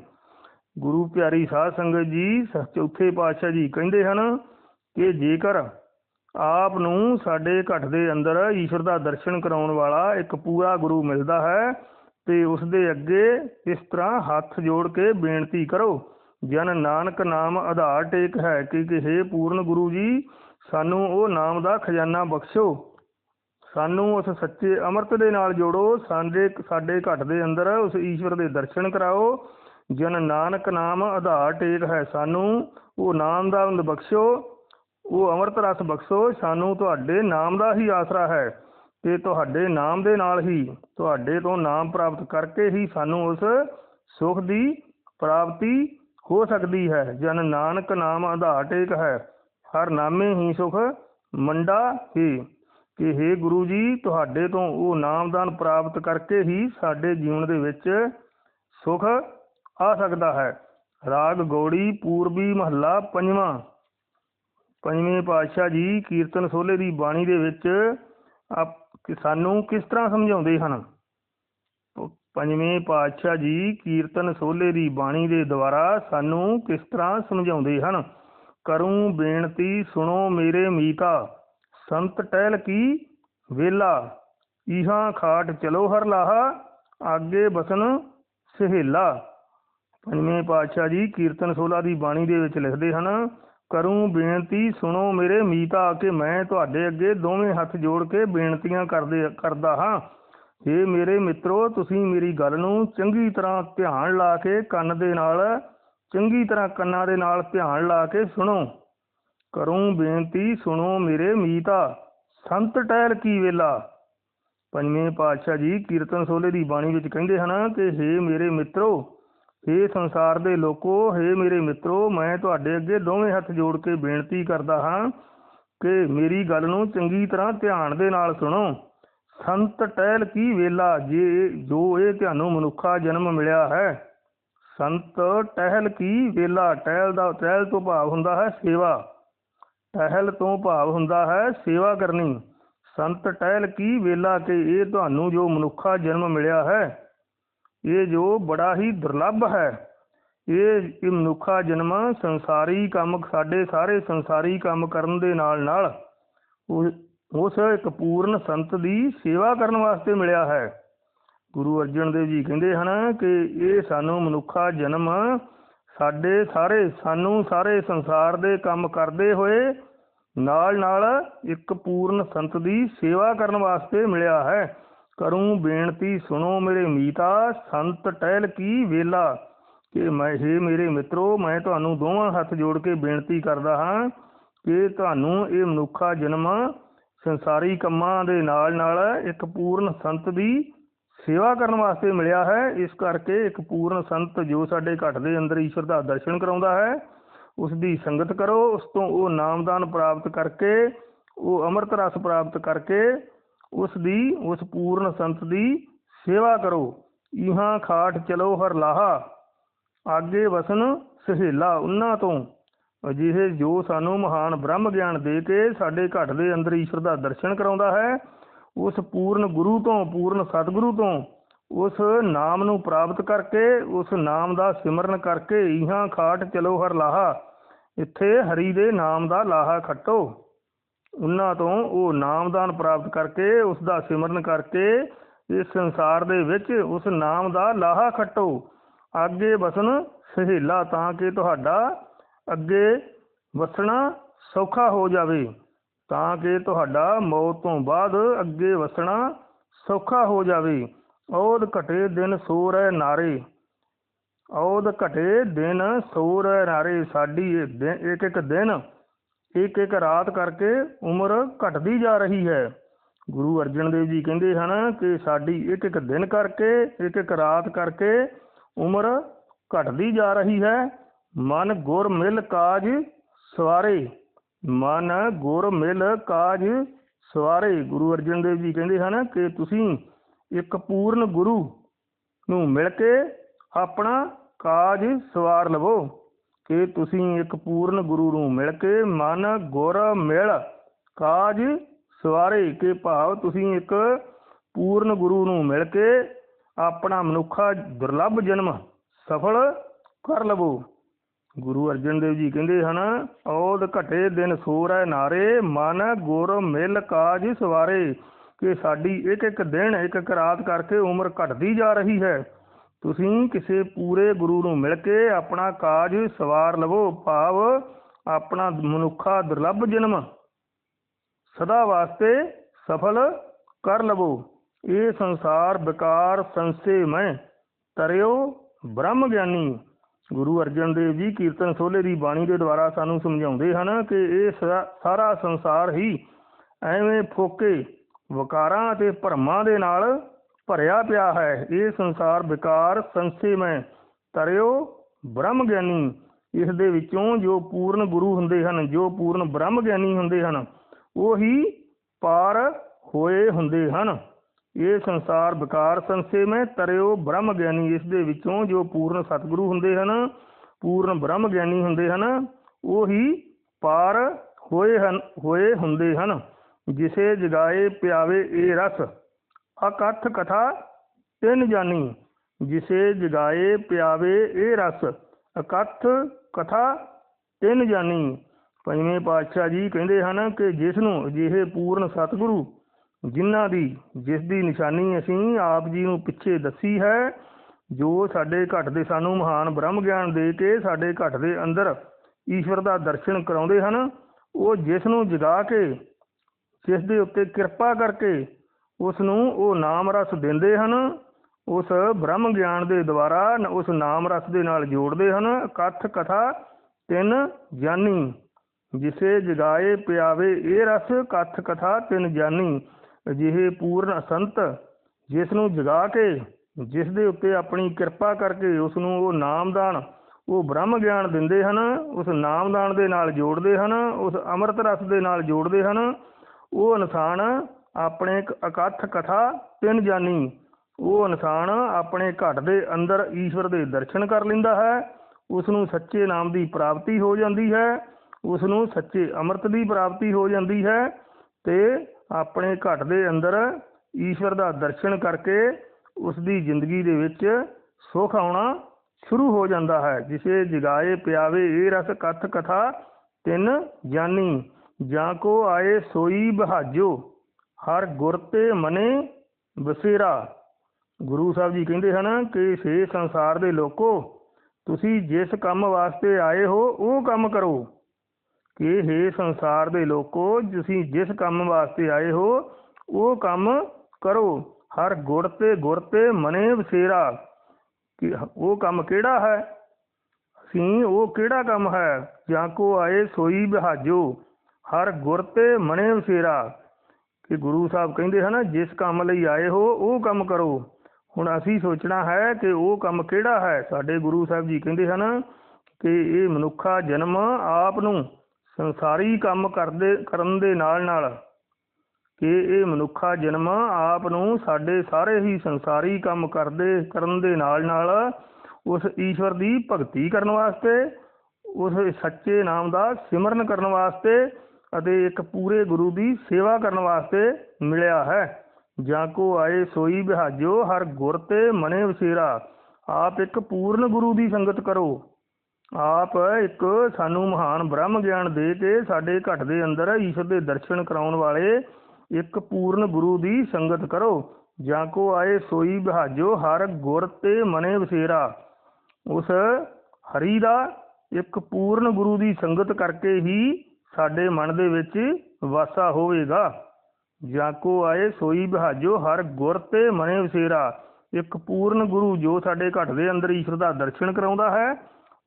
ਗੁਰੂ ਪਿਆਰੀ ਸਾਧ ਸੰਗਤ ਜੀ ਚੌਥੇ ਪਾਤਸ਼ਾਹ ਜੀ ਕਹਿੰਦੇ ਹਨ ਕਿ ਜੇਕਰ ਆਪ ਨੂੰ ਸਾਡੇ ਘਟ ਦੇ ਅੰਦਰ ਈਸ਼ਵਰ ਦਾ ਦਰਸ਼ਨ ਕਰਾਉਣ ਵਾਲਾ ਇੱਕ ਪੂਰਾ ਗੁਰੂ ਮਿਲਦਾ ਹੈ ਤੇ ਉਸ ਦੇ ਅੱਗੇ ਇਸ ਤਰ੍ਹਾਂ ਹੱਥ ਜੋੜ ਕੇ ਬੇਨਤੀ ਕਰੋ। ਜਨ ਨਾਨਕ ਨਾਮ ਆਧਾਰ ਟੇਕ ਹੈ ਕਿ ਕਿ हे ਪੂਰਨ ਗੁਰੂ ਜੀ, ਸਾਨੂੰ ਉਹ ਨਾਮ ਦਾ ਖਜ਼ਾਨਾ ਬਖਸ਼ੋ। ਸਾਨੂੰ ਉਸ ਸੱਚੇ ਅੰਮ੍ਰਿਤ ਦੇ ਨਾਲ ਜੋੜੋ। ਸਾਡੇ ਸਾਡੇ ਘਟ ਦੇ ਅੰਦਰ ਉਸ ਈਸ਼ਵਰ ਦੇ ਦਰਸ਼ਨ ਕਰਾਓ। ਜਨ ਨਾਨਕ ਨਾਮ ਆਧਾਰ ਟੇਕ ਹੈ ਸਾਨੂੰ। ਉਹ ਨਾਮ ਦਾ ਅੰਦ ਬਖਸ਼ੋ। ਉਹ ਅੰਮ੍ਰਿਤ ਰਸ ਬਖਸ਼ੋ। ਸਾਨੂੰ ਤੁਹਾਡੇ ਨਾਮ ਦਾ ਹੀ ਆਸਰਾ ਹੈ। ਤੇ ਤੁਹਾਡੇ ਨਾਮ ਦੇ ਨਾਲ ਹੀ, ਤੁਹਾਡੇ ਤੋਂ ਨਾਮ ਪ੍ਰਾਪਤ ਕਰਕੇ ਹੀ ਸਾਨੂੰ ਉਸ ਸੁਖ ਦੀ ਪ੍ਰਾਪਤੀ ਹੋ ਸਕਦੀ ਹੈ। ਜਨ ਨਾਨਕ ਨਾਮ ਆਧਾਰ ਟੇਕ ਹੈ। ਹਰ ਨਾਮੇ ਹੀ ਸੁਖ ਮੰਡਾ ਹੀ। ਕਿ हे ਗੁਰੂ ਜੀ, ਤੁਹਾਡੇ ਤੋਂ ਉਹ ਨਾਮਦਾਨ ਪ੍ਰਾਪਤ ਕਰਕੇ ਹੀ ਸਾਡੇ ਜੀਵਨ ਦੇ ਵਿੱਚ ਸੁਖ ਆ ਸਕਦਾ ਹੈ। ਰਾਗ ਗੌੜੀ, ਪੂਰਬੀ ਮਹੱਲਾ ਪੰਜਵਾਂ। ਪੰਜਵੇਂ ਪਾਤਸ਼ਾਹ ਜੀ ਕੀਰਤਨ ਸੋਲੇ ਦੀ ਬਾਣੀ ਦੇ ਵਿੱਚ ਆਪ ਸਾਨੂੰ ਕਿਸ ਤਰ੍ਹਾਂ ਸਮਝਾਉਂਦੇ ਹਨ? ਪ- ਪੰਜਵੇਂ ਪਾਤਸ਼ਾਹ ਜੀ ਕੀਰਤਨ ਸੋਲੇ ਦੀ ਬਾਣੀ ਦੇ ਦੁਆਰਾ ਸਾਨੂੰ ਕਿਸ ਤਰ੍ਹਾਂ ਸਮਝਾਉਂਦੇ ਹਨ? ਕਰੂੰ ਬੇਨਤੀ ਸੁਣੋ ਮੇਰੇ ਮੀਤਾ, ਸੰਤ ਟਹਿਲ ਕੀ? ਵੇਲਾ ਇਹਾਂ ਖਾਟ ਚਲੋ ਹਰ ਲਾਹਾ, ਆਗੇ ਬਸਨ ਸਹੇਲਾ। ਪੰਜਵੇਂ ਪਾਤਸ਼ਾਹ ਜੀ ਕੀਰਤਨ ਸੋਲਾ ਦੀ ਬਾਣੀ ਦੇ ਵਿੱਚ ਲਿਖਦੇ ਹਨ ਕਰੂੰ ਬੇਨਤੀ, ਸੁਣੋ ਮੇਰੇ ਮੀਤਾ ਕੇ ਮੈਂ ਤੁਹਾਡੇ ਅੱਗੇ ਦੋਵੇਂ ਹੱਥ ਜੋੜ ਕੇ ਬੇਨਤੀਆਂ ਕਰਦੇ, ਕਰਦਾ ਹਾਂ। ਇਹ ਮੇਰੇ ਮਿੱਤਰੋ, ਤੁਸੀਂ ਮੇਰੀ ਗੱਲ ਨੂੰ ਚੰਗੀ ਤਰ੍ਹਾਂ ਧਿਆਨ ਲਾ ਕੇ ਕੰਨ ਦੇ ਨਾਲ, ਚੰਗੀ ਤਰ੍ਹਾਂ ਕੰਨਾਂ ਦੇ ਨਾਲ ਧਿਆਨ ਲਾ ਕੇ ਸੁਣੋ। ਕਰੂੰ ਬੇਨਤੀ, ਸੁਣੋ ਮੇਰੇ ਮੀਤਾ ਸੰਤ ਟਹਿਲ ਕੀ ਵੇਲਾ? ਪੰਜਵੇਂ ਪਾਤਸ਼ਾਹ ਜੀ ਕੀਰਤਨ ਸੋਲੇ ਦੀ ਬਾਣੀ ਵਿੱਚ ਕਹਿੰਦੇ ਹਨ ਕਿ हे ਮੇਰੇ ਮਿੱਤਰੋ हे ਸੰਸਾਰ ਦੇ ਲੋਕੋ हे ਮੇਰੇ ਮਿੱਤਰੋ, ਮੈਂ ਤੁਹਾਡੇ ਅੱਗੇ ਦੋਵੇਂ ਹੱਥ ਜੋੜ ਕੇ ਬੇਨਤੀ ਕਰਦਾ ਹਾਂ ਕਿ ਮੇਰੀ ਗੱਲ ਨੂੰ ਚੰਗੀ ਤਰ੍ਹਾਂ ਧਿਆਨ ਦੇ ਨਾਲ ਸੁਣੋ। ਸੰਤ ਟਹਿਲ ਕੀ ਵੇਲਾ ਜੇ ਜੋ ਇਹ ਤੁਹਾਨੂੰ ਮਨੁੱਖਾ ਜਨਮ ਮਿਲਿਆ ਹੈ। ਸੰਤ ਟਹਿਲ ਕੀ ਵੇਲਾ? ਟਹਿਲ ਦਾ, ਟਹਿਲ ਤੋਂ ਭਾਵ ਹੁੰਦਾ ਹੈ ਸੇਵਾ। ਟਹਿਲ ਤੋਂ ਭਾਵ ਹੁੰਦਾ ਹੈ ਸੇਵਾ ਕਰਨੀ। ਸੰਤ ਟਹਿਲ ਕੀ ਵੇਲਾ ਕਿ ਇਹ ਤੁਹਾਨੂੰ ਜੋ ਮਨੁੱਖਾ ਜਨਮ ਮਿਲਿਆ ਹੈ ਇਹ ਜੋ ਬੜਾ ਹੀ ਦੁਰਲੱਭ ਹੈ। ਇਹ ਇਹ ਮਨੁੱਖਾ ਜਨਮ ਸੰਸਾਰੀ ਕੰਮ, ਸਾਡੇ ਸਾਰੇ ਸੰਸਾਰੀ ਕੰਮ ਕਰਨ ਦੇ ਨਾਲ ਨਾਲ ਉਸ ਇੱਕ ਪੂਰਨ ਸੰਤ ਦੀ ਸੇਵਾ ਕਰਨ ਵਾਸਤੇ ਮਿਲਿਆ ਹੈ। ਗੁਰੂ ਅਰਜਨ ਦੇਵ ਜੀ ਕਹਿੰਦੇ ਹਨ ਕਿ ਇਹ ਸਾਨੂੰ ਮਨੁੱਖਾ ਜਨਮ ਸਾਡੇ ਸਾਰੇ, ਸਾਨੂੰ ਸਾਰੇ ਸੰਸਾਰ ਦੇ ਕੰਮ ਕਰਦੇ ਹੋਏ ਨਾਲ ਨਾਲ ਇੱਕ ਪੂਰਨ ਸੰਤ ਦੀ ਸੇਵਾ ਕਰਨ ਵਾਸਤੇ ਮਿਲਿਆ ਹੈ। ਕਰੂੰ ਬੇਨਤੀ ਸੁਣੋ ਮੇਰੇ ਮੀਤਾ, ਸੰਤ ਟਹਿਲ ਕੀ ਵੇਲਾ? ਕਿ ਮੈਂ, ਹੀ ਮੇਰੇ ਮਿੱਤਰੋ, ਮੈਂ ਤੁਹਾਨੂੰ ਦੋਵਾਂ ਹੱਥ ਜੋੜ ਕੇ ਬੇਨਤੀ ਕਰਦਾ ਹਾਂ ਕਿ ਤੁਹਾਨੂੰ ਇਹ ਮਨੁੱਖਾ ਜਨਮ ਸੰਸਾਰੀ ਕੰਮਾਂ ਦੇ ਨਾਲ ਨਾਲ ਇੱਕ ਪੂਰਨ ਸੰਤ ਦੀ ਸੇਵਾ ਕਰਨ ਵਾਸਤੇ ਮਿਲਿਆ ਹੈ। ਇਸ ਕਰਕੇ ਇੱਕ ਪੂਰਨ ਸੰਤ ਜੋ ਸਾਡੇ ਘਟ ਦੇ ਅੰਦਰ ਈਸ਼ਵਰ ਦਾ ਦਰਸ਼ਨ ਕਰਾਉਂਦਾ ਹੈ, ਉਸ ਦੀ ਸੰਗਤ ਕਰੋ, ਉਸ ਤੋਂ ਉਹ ਨਾਮਦਾਨ ਪ੍ਰਾਪਤ ਕਰਕੇ, ਉਹ ਅੰਮ੍ਰਿਤ ਰਸ ਪ੍ਰਾਪਤ ਕਰਕੇ ਉਸ ਦੀ, ਉਸ ਪੂਰਨ ਸੰਤ ਦੀ ਸੇਵਾ ਕਰੋ। ਇਹਾਂ ਖਾਟ ਚਲੋ ਹਰ ਲਾਹਾ। ਆਗੇ ਵਸਨ ਸਹੇਲਾ ਉਹਨਾਂ ਤੋਂ। ਅਜਿਹੇ ਜੋ ਸਾਨੂੰ ਮਹਾਨ ਬ੍ਰਹਮ ਗਿਆਨ ਦੇ ਕੇ ਸਾਡੇ ਘਟ ਦੇ ਅੰਦਰ ਈਸ਼ਵਰ ਦਾ ਦਰਸ਼ਨ ਕਰਾਉਂਦਾ ਹੈ, ਉਸ ਪੂਰਨ ਗੁਰੂ ਤੋਂ, ਪੂਰਨ ਸਤਿਗੁਰੂ ਤੋਂ, ਉਸ ਨਾਮ ਨੂੰ ਪ੍ਰਾਪਤ ਕਰਕੇ, ਉਸ ਨਾਮ ਦਾ ਸਿਮਰਨ ਕਰਕੇ ਇਹਾਂ ਖਾਟ ਚਲੋ ਹਰ ਲਾਹਾ। ਇੱਥੇ ਹਰੀ ਦੇ ਨਾਮ ਦਾ ਲਾਹਾ ਖੱਟੋ। ਉਹਨਾਂ ਤੋਂ ਉਹ ਨਾਮਦਾਨ ਪ੍ਰਾਪਤ ਕਰਕੇ ਉਸ ਦਾ ਸਿਮਰਨ ਕਰਕੇ, ਇਸ ਸੰਸਾਰ ਦੇ ਵਿੱਚ ਉਸ ਨਾਮ ਦਾ ਲਾਹਾ ਖੱਟੋ। ਅੱਗੇ ਵਸਣ ਸਹੇਲਾ ਤਾਂ ਕਿ ਤੁਹਾਡਾ ਅੱਗੇ ਵਸਣਾ ਸੌਖਾ ਹੋ ਜਾਵੇ, ਤਾਂ ਕਿ ਤੁਹਾਡਾ ਮੌਤ ਤੋਂ ਬਾਅਦ ਅੱਗੇ ਵਸਣਾ ਸੌਖਾ ਹੋ ਜਾਵੇ। ਔਦ ਘਟੇ ਦਿਨ ਸੋ ਰਹਿ ਨਾਰੇ। ਔਦ ਘਟੇ ਦਿਨ ਸੋ ਰਹਿ ਨਾਰੇ। ਸਾਡੀ ਦਿਨ- ਇੱਕ ਇੱਕ ਦਿਨ ਇੱਕ ਇੱਕ ਰਾਤ ਕਰਕੇ ਉਮਰ ਘਟਦੀ ਜਾ ਰਹੀ ਹੈ। ਗੁਰੂ ਅਰਜਨ ਦੇਵ ਜੀ ਕਹਿੰਦੇ ਹਨ ਕਿ ਸਾਡੀ ਇੱਕ ਇੱਕ ਦਿਨ ਕਰਕੇ, ਇੱਕ ਇੱਕ ਰਾਤ ਕਰਕੇ ਉਮਰ ਘਟਦੀ ਜਾ ਰਹੀ ਹੈ। ਮਨ ਗੁਰ ਮਿਲ ਕਾਜ ਸਵਾਰੇ। ਮਨ ਗੁਰ ਮਿਲ ਕਾਜ ਸਵਾਰੇ। ਗੁਰੂ ਅਰਜਨ ਦੇਵ ਜੀ ਕਹਿੰਦੇ ਹਨ ਕਿ ਤੁਸੀਂ ਇੱਕ ਪੂਰਨ ਗੁਰੂ ਨੂੰ ਮਿਲ ਕੇ ਆਪਣਾ ਕਾਜ ਸਵਾਰ ਲਵੋ। ਕਿ ਤੁਸੀਂ ਇੱਕ ਪੂਰਨ ਗੁਰੂ ਨੂੰ ਮਿਲ ਕੇ ਮਨ ਗੁਰ ਮਿਲ ਕਾਜ ਸਵਾਰੇ ਕਿ ਭਾਵ ਤੁਸੀਂ ਇੱਕ ਪੂਰਨ ਗੁਰੂ ਨੂੰ ਮਿਲ ਕੇ ਆਪਣਾ ਮਨੁੱਖਾ ਦੁਰਲੱਭ ਜਨਮ ਸਫਲ ਕਰ ਲਵੋ। ਗੁਰੂ ਅਰਜਨ ਦੇਵ ਜੀ ਕਹਿੰਦੇ ਹਨ, ਔਦ ਘਟੇ ਦਿਨ ਸੂਰੈ ਨਾਰੇ, ਮਨ ਗੁਰ ਮਿਲ ਕਾਜ ਸਵਾਰੇ, ਕਿ ਸਾਡੀ ਇੱਕ ਇੱਕ ਦਿਨ ਇੱਕ ਇੱਕ ਰਾਤ ਕਰਕੇ ਉਮਰ ਘਟਦੀ ਜਾ ਰਹੀ ਹੈ। ਤੁਸੀਂ ਕਿਸੇ ਪੂਰੇ ਗੁਰੂ ਨੂੰ ਮਿਲ ਕੇ ਆਪਣਾ ਕਾਜ ਸਵਾਰ ਲਵੋ, ਭਾਵ ਆਪਣਾ ਮਨੁੱਖਾ ਦੁਰਲੱਭ ਜਨਮ। ਸਦਾ ਵਾਸਤੇ ਸਫਲ ਕਰ ਲਵੋ। ਇਹ ਸੰਸਾਰ ਵਿਕਾਰ ਸੰਸੇ ਮੈਂ ਤਰਿਓ ਬ੍ਰਹਮ ਗਿਆਨੀ ਗੁਰੂ ਅਰਜਨ ਦੇਵ ਜੀ ਕੀਰਤਨ ਸੋਲੇ ਦੀ ਬਾਣੀ ਦੇ ਦੁਆਰਾ ਸਾਨੂੰ ਸਮਝਾਉਂਦੇ ਹਨ ਕਿ ਇਹ ਸਾਰਾ ਸੰਸਾਰ ਹੀ ਐਵੇਂ ਫੋਕੇ, ਵਿਕਾਰਾਂ ਅਤੇ ਭਰਮਾਂ ਦੇ ਨਾਲ ਭਰਿਆ ਪਿਆ ਹੈ। ਇਹ ਸੰਸਾਰ ਵਿਕਾਰ ਸੰਸੇ ਮੈਂ। ਤਰਿਓ ਬ੍ਰਹਮ ਗਿਆਨੀ ਇਸ ਦੇ ਵਿੱਚੋਂ ਜੋ ਪੂਰਨ ਗੁਰੂ ਹੁੰਦੇ ਹਨ, ਜੋ ਪੂਰਨ ਬ੍ਰਹਮ ਗਿਆਨੀ ਹੁੰਦੇ ਹਨ, ਉਹੀ ਪਾਰ ਹੋਏ ਹੁੰਦੇ ਹਨ। ਇਹ ਸੰਸਾਰ ਵਿਕਾਰ ਸੰਸੇਮੈ ਤਰਿਓ ਬ੍ਰਹਮ ਗਿਆਨੀ ਇਸ ਦੇ ਵਿੱਚੋਂ ਜੋ ਪੂਰਨ ਸਤਿਗੁਰੂ ਹੁੰਦੇ ਹਨ, ਪੂਰਨ ਬ੍ਰਹਮ ਗਿਆਨੀ ਹੁੰਦੇ ਹਨ, ਉਹੀ ਪਾਰ ਹੋਏ ਹਨ, ਹੋਏ ਹੁੰਦੇ ਹਨ। ਜਿਸੇ ਜਗਾਏ ਪਿਆਵੇ ਇਹ ਰਸ। ਅਕਥ ਕਥਾ ਤਿੰਨ ਜਾਨੀ, ਜਿਸੇ ਜਗਾਏ ਪਿਆਵੇ ਇਹ ਰਸ। ਅਕਥ ਕਥਾ ਤਿੰਨ ਜਾਨੀ, ਪੰਜਵੇਂ ਪਾਤਸ਼ਾਹ ਜੀ ਕਹਿੰਦੇ ਹਨ ਕਿ ਜਿਸ ਨੂੰ ਅਜਿਹੇ ਪੂਰਨ ਸਤਿਗੁਰੂ ਜਿਨ੍ਹਾਂ ਦੀ, ਜਿਸ ਦੀ ਨਿਸ਼ਾਨੀ ਅਸੀਂ ਆਪ ਜੀ ਨੂੰ ਪਿੱਛੇ ਦੱਸੀ ਹੈ, ਜੋ ਸਾਡੇ ਘਟ ਦੇ ਸਾਨੂੰ ਮਹਾਨ ਬ੍ਰਹਮ ਗਿਆਨ ਦੇ ਕੇ ਸਾਡੇ ਘਟ ਦੇ ਅੰਦਰ ਈਸ਼ਵਰ ਦਾ ਦਰਸ਼ਨ ਕਰਾਉਂਦੇ ਹਨ, ਉਹ ਜਿਸ ਨੂੰ ਜਗਾ ਕੇ, ਜਿਸ ਦੇ ਉੱਤੇ ਕਿਰਪਾ ਕਰਕੇ ਉਸ ਨੂੰ ਉਹ ਨਾਮ ਰਸ ਦਿੰਦੇ ਹਨ, ਉਸ ਬ੍ਰਹਮ ਗਿਆਨ ਦੇ ਦੁਆਰਾ ਉਸ ਨਾਮ ਰਸ ਦੇ ਨਾਲ ਜੋੜਦੇ ਹਨ। ਕਥ, ਕਥਾ, ਤਿੰਨ ਜਾਨੀ ਜਿਸੇ ਜਗਾਏ ਪਿਆਵੇ ਇਹ ਰਸ। ਕਥ, ਕਥਾ, ਤਿੰਨ ਜਾਨੀ ਅਜਿਹੇ ਪੂਰਨ ਸੰਤ ਜਿਸ ਨੂੰ ਜਗਾ ਕੇ ਜਿਸ ਦੇ ਉੱਤੇ ਆਪਣੀ ਕਿਰਪਾ ਕਰਕੇ ਉਸ ਨੂੰ ਉਹ ਨਾਮਦਾਨ, ਉਹ ਬ੍ਰਹਮ ਗਿਆਨ ਦਿੰਦੇ ਹਨ, ਉਸ ਨਾਮਦਾਨ ਦੇ ਨਾਲ ਜੋੜਦੇ ਹਨ, ਉਸ ਅੰਮ੍ਰਿਤ ਰਸ ਦੇ ਨਾਲ ਜੋੜਦੇ ਹਨ। ਉਹ ਇਨਸਾਨ ਆਪਣੇ ਕ- ਅਕਥ ਕਥਾ ਤਿੰਨ ਜਾਨੀ। ਉਹ ਇਨਸਾਨ ਆਪਣੇ ਘਟ ਦੇ ਅੰਦਰ ਈਸ਼ਵਰ ਦੇ ਦਰਸ਼ਨ ਕਰ ਲੈਂਦਾ ਹੈ। ਉਸ ਨੂੰ ਸੱਚੇ ਨਾਮ ਦੀ ਪ੍ਰਾਪਤੀ ਹੋ ਜਾਂਦੀ ਹੈ। ਉਸ ਨੂੰ ਸੱਚੇ ਅੰਮ੍ਰਿਤ ਦੀ ਪ੍ਰਾਪਤੀ ਹੋ ਜਾਂਦੀ ਹੈ ਤੇ ਆਪਣੇ ਘਟ ਦੇ ਅੰਦਰ ਈਸ਼ਵਰ ਦਾ ਦਰਸ਼ਨ ਕਰਕੇ ਉਸ ਦੀ ਜ਼ਿੰਦਗੀ ਦੇ ਵਿੱਚ ਸੁਖ ਆਉਣਾ ਸ਼ੁਰੂ ਹੋ ਜਾਂਦਾ ਹੈ, ਜਿਸੇ ਜਗਾਏ ਪਿਆਵੇ ਇਹ ਰਸ ਕਥ ਕਥਾ ਤਿੰਨ ਜਾਨੀ। ਜਾਂ ਕੋ ਆਏ ਸੋਈ ਬਹਾਜੋ। ਹਰ ਗੁਰ ਤੇ ਮਨੇ ਬਸੇਰਾ। ਗੁਰੂ ਸਾਹਿਬ ਜੀ ਕਹਿੰਦੇ ਹਨ ਕਿ ਸੇ ਸੰਸਾਰ ਦੇ ਲੋਕੋ, ਤੁਸੀਂ ਜਿਸ ਕੰਮ ਵਾਸਤੇ ਆਏ ਹੋ, ਉਹ ਕੰਮ ਕਰੋ। ਕਿ हे ਸੰਸਾਰ ਦੇ ਲੋਕੋ, ਤੁਸੀਂ ਜਿਸ ਕੰਮ ਵਾਸਤੇ ਆਏ ਹੋ, ਉਹ ਕੰਮ ਕਰੋ। ਹਰ ਗੁਰ ਤੇ ਗੁਰ ਤੇ ਮਨੇ ਵਸੇਰਾ ਕਿ ਉਹ ਕੰਮ ਕਿਹੜਾ ਹੈ? ਅਸੀਂ ਉਹ ਕਿਹੜਾ ਕੰਮ ਹੈ? ਜਾਂ ਕੋ ਆਏ ਸੋਈ ਬਹਾਜੋ। ਹਰ ਗੁਰ ਤੇ ਮਨੇ ਵਸੇਰਾ ਕਿ ਗੁਰੂ ਸਾਹਿਬ ਕਹਿੰਦੇ ਹਨ, ਜਿਸ ਕੰਮ ਲਈ ਆਏ ਹੋ, ਉਹ ਕੰਮ ਕਰੋ। ਹੁਣ ਅਸੀਂ ਸੋਚਣਾ ਹੈ ਕਿ ਉਹ ਕੰਮ ਕਿਹੜਾ ਹੈ? ਸਾਡੇ ਗੁਰੂ ਸਾਹਿਬ ਜੀ ਕਹਿੰਦੇ ਹਨ ਕਿ ਇਹ ਮਨੁੱਖਾ ਜਨਮ ਆਪ ਨੂੰ ਸੰਸਾਰੀ ਕੰਮ ਕਰਦੇ, ਕਰਨ ਦੇ ਨਾਲ ਨਾਲ ਕਿ ਇਹ ਮਨੁੱਖਾ ਜਨਮ ਆਪ ਨੂੰ ਸਾਡੇ ਸਾਰੇ ਹੀ ਸੰਸਾਰੀ ਕੰਮ ਕਰਦੇ, ਕਰਨ ਦੇ ਨਾਲ ਨਾਲ ਉਸ ਈਸ਼ਵਰ ਦੀ ਭਗਤੀ ਕਰਨ ਵਾਸਤੇ, ਉਸ ਸੱਚੇ ਨਾਮ ਦਾ ਸਿਮਰਨ ਕਰਨ ਵਾਸਤੇ ਅਤੇ ਇੱਕ ਪੂਰੇ ਗੁਰੂ ਦੀ ਸੇਵਾ ਕਰਨ ਵਾਸਤੇ ਮਿਲਿਆ ਹੈ। ਜਾਂ ਕੋ ਆਏ ਸੋਈ ਬਿਹਾਜੋ, ਹਰ ਗੁਰ ਤੇ ਮਨੇ ਵਸੇਰਾ। ਆਪ ਇੱਕ ਪੂਰਨ ਗੁਰੂ ਦੀ ਸੰਗਤ ਕਰੋ। ਆਪ ਇੱਕ ਸਾਨੂੰ ਮਹਾਨ ਬ੍ਰਹਮ ਗਿਆਨ ਦੇ ਕੇ ਸਾਡੇ ਘਟ ਦੇ ਅੰਦਰ ਈਸ਼ਵਰ ਦੇ ਦਰਸ਼ਨ ਕਰਾਉਣ ਵਾਲੇ ਇੱਕ ਪੂਰਨ ਗੁਰੂ ਦੀ ਸੰਗਤ ਕਰੋ। ਜਾਂ ਕੋ ਆਏ ਸੋਈ ਬਿਹਾਜੋ, ਹਰ ਗੁਰ ਤੇ ਮਨੇ ਵਸੇਰਾ। ਉਸ ਹਰੀ ਦਾ ਇੱਕ ਪੂਰਨ ਗੁਰੂ ਦੀ ਸੰਗਤ ਕਰਕੇ ਹੀ ਸਾਡੇ ਮਨ ਦੇ ਵਿੱਚ ਵਾਸਾ ਹੋਵੇਗਾ। ਜਾਂ ਕੋ ਆਏ ਸੋਈ ਬਿਹਾਜੋ, ਹਰ ਗੁਰ ਤੇ ਮਨੇ ਵਸੇਰਾ। ਇੱਕ ਪੂਰਨ ਗੁਰੂ ਜੋ ਸਾਡੇ ਘਟ ਦੇ ਅੰਦਰ ਈਸ਼ਵਰ ਦਾ ਦਰਸ਼ਨ ਕਰਾਉਂਦਾ ਹੈ,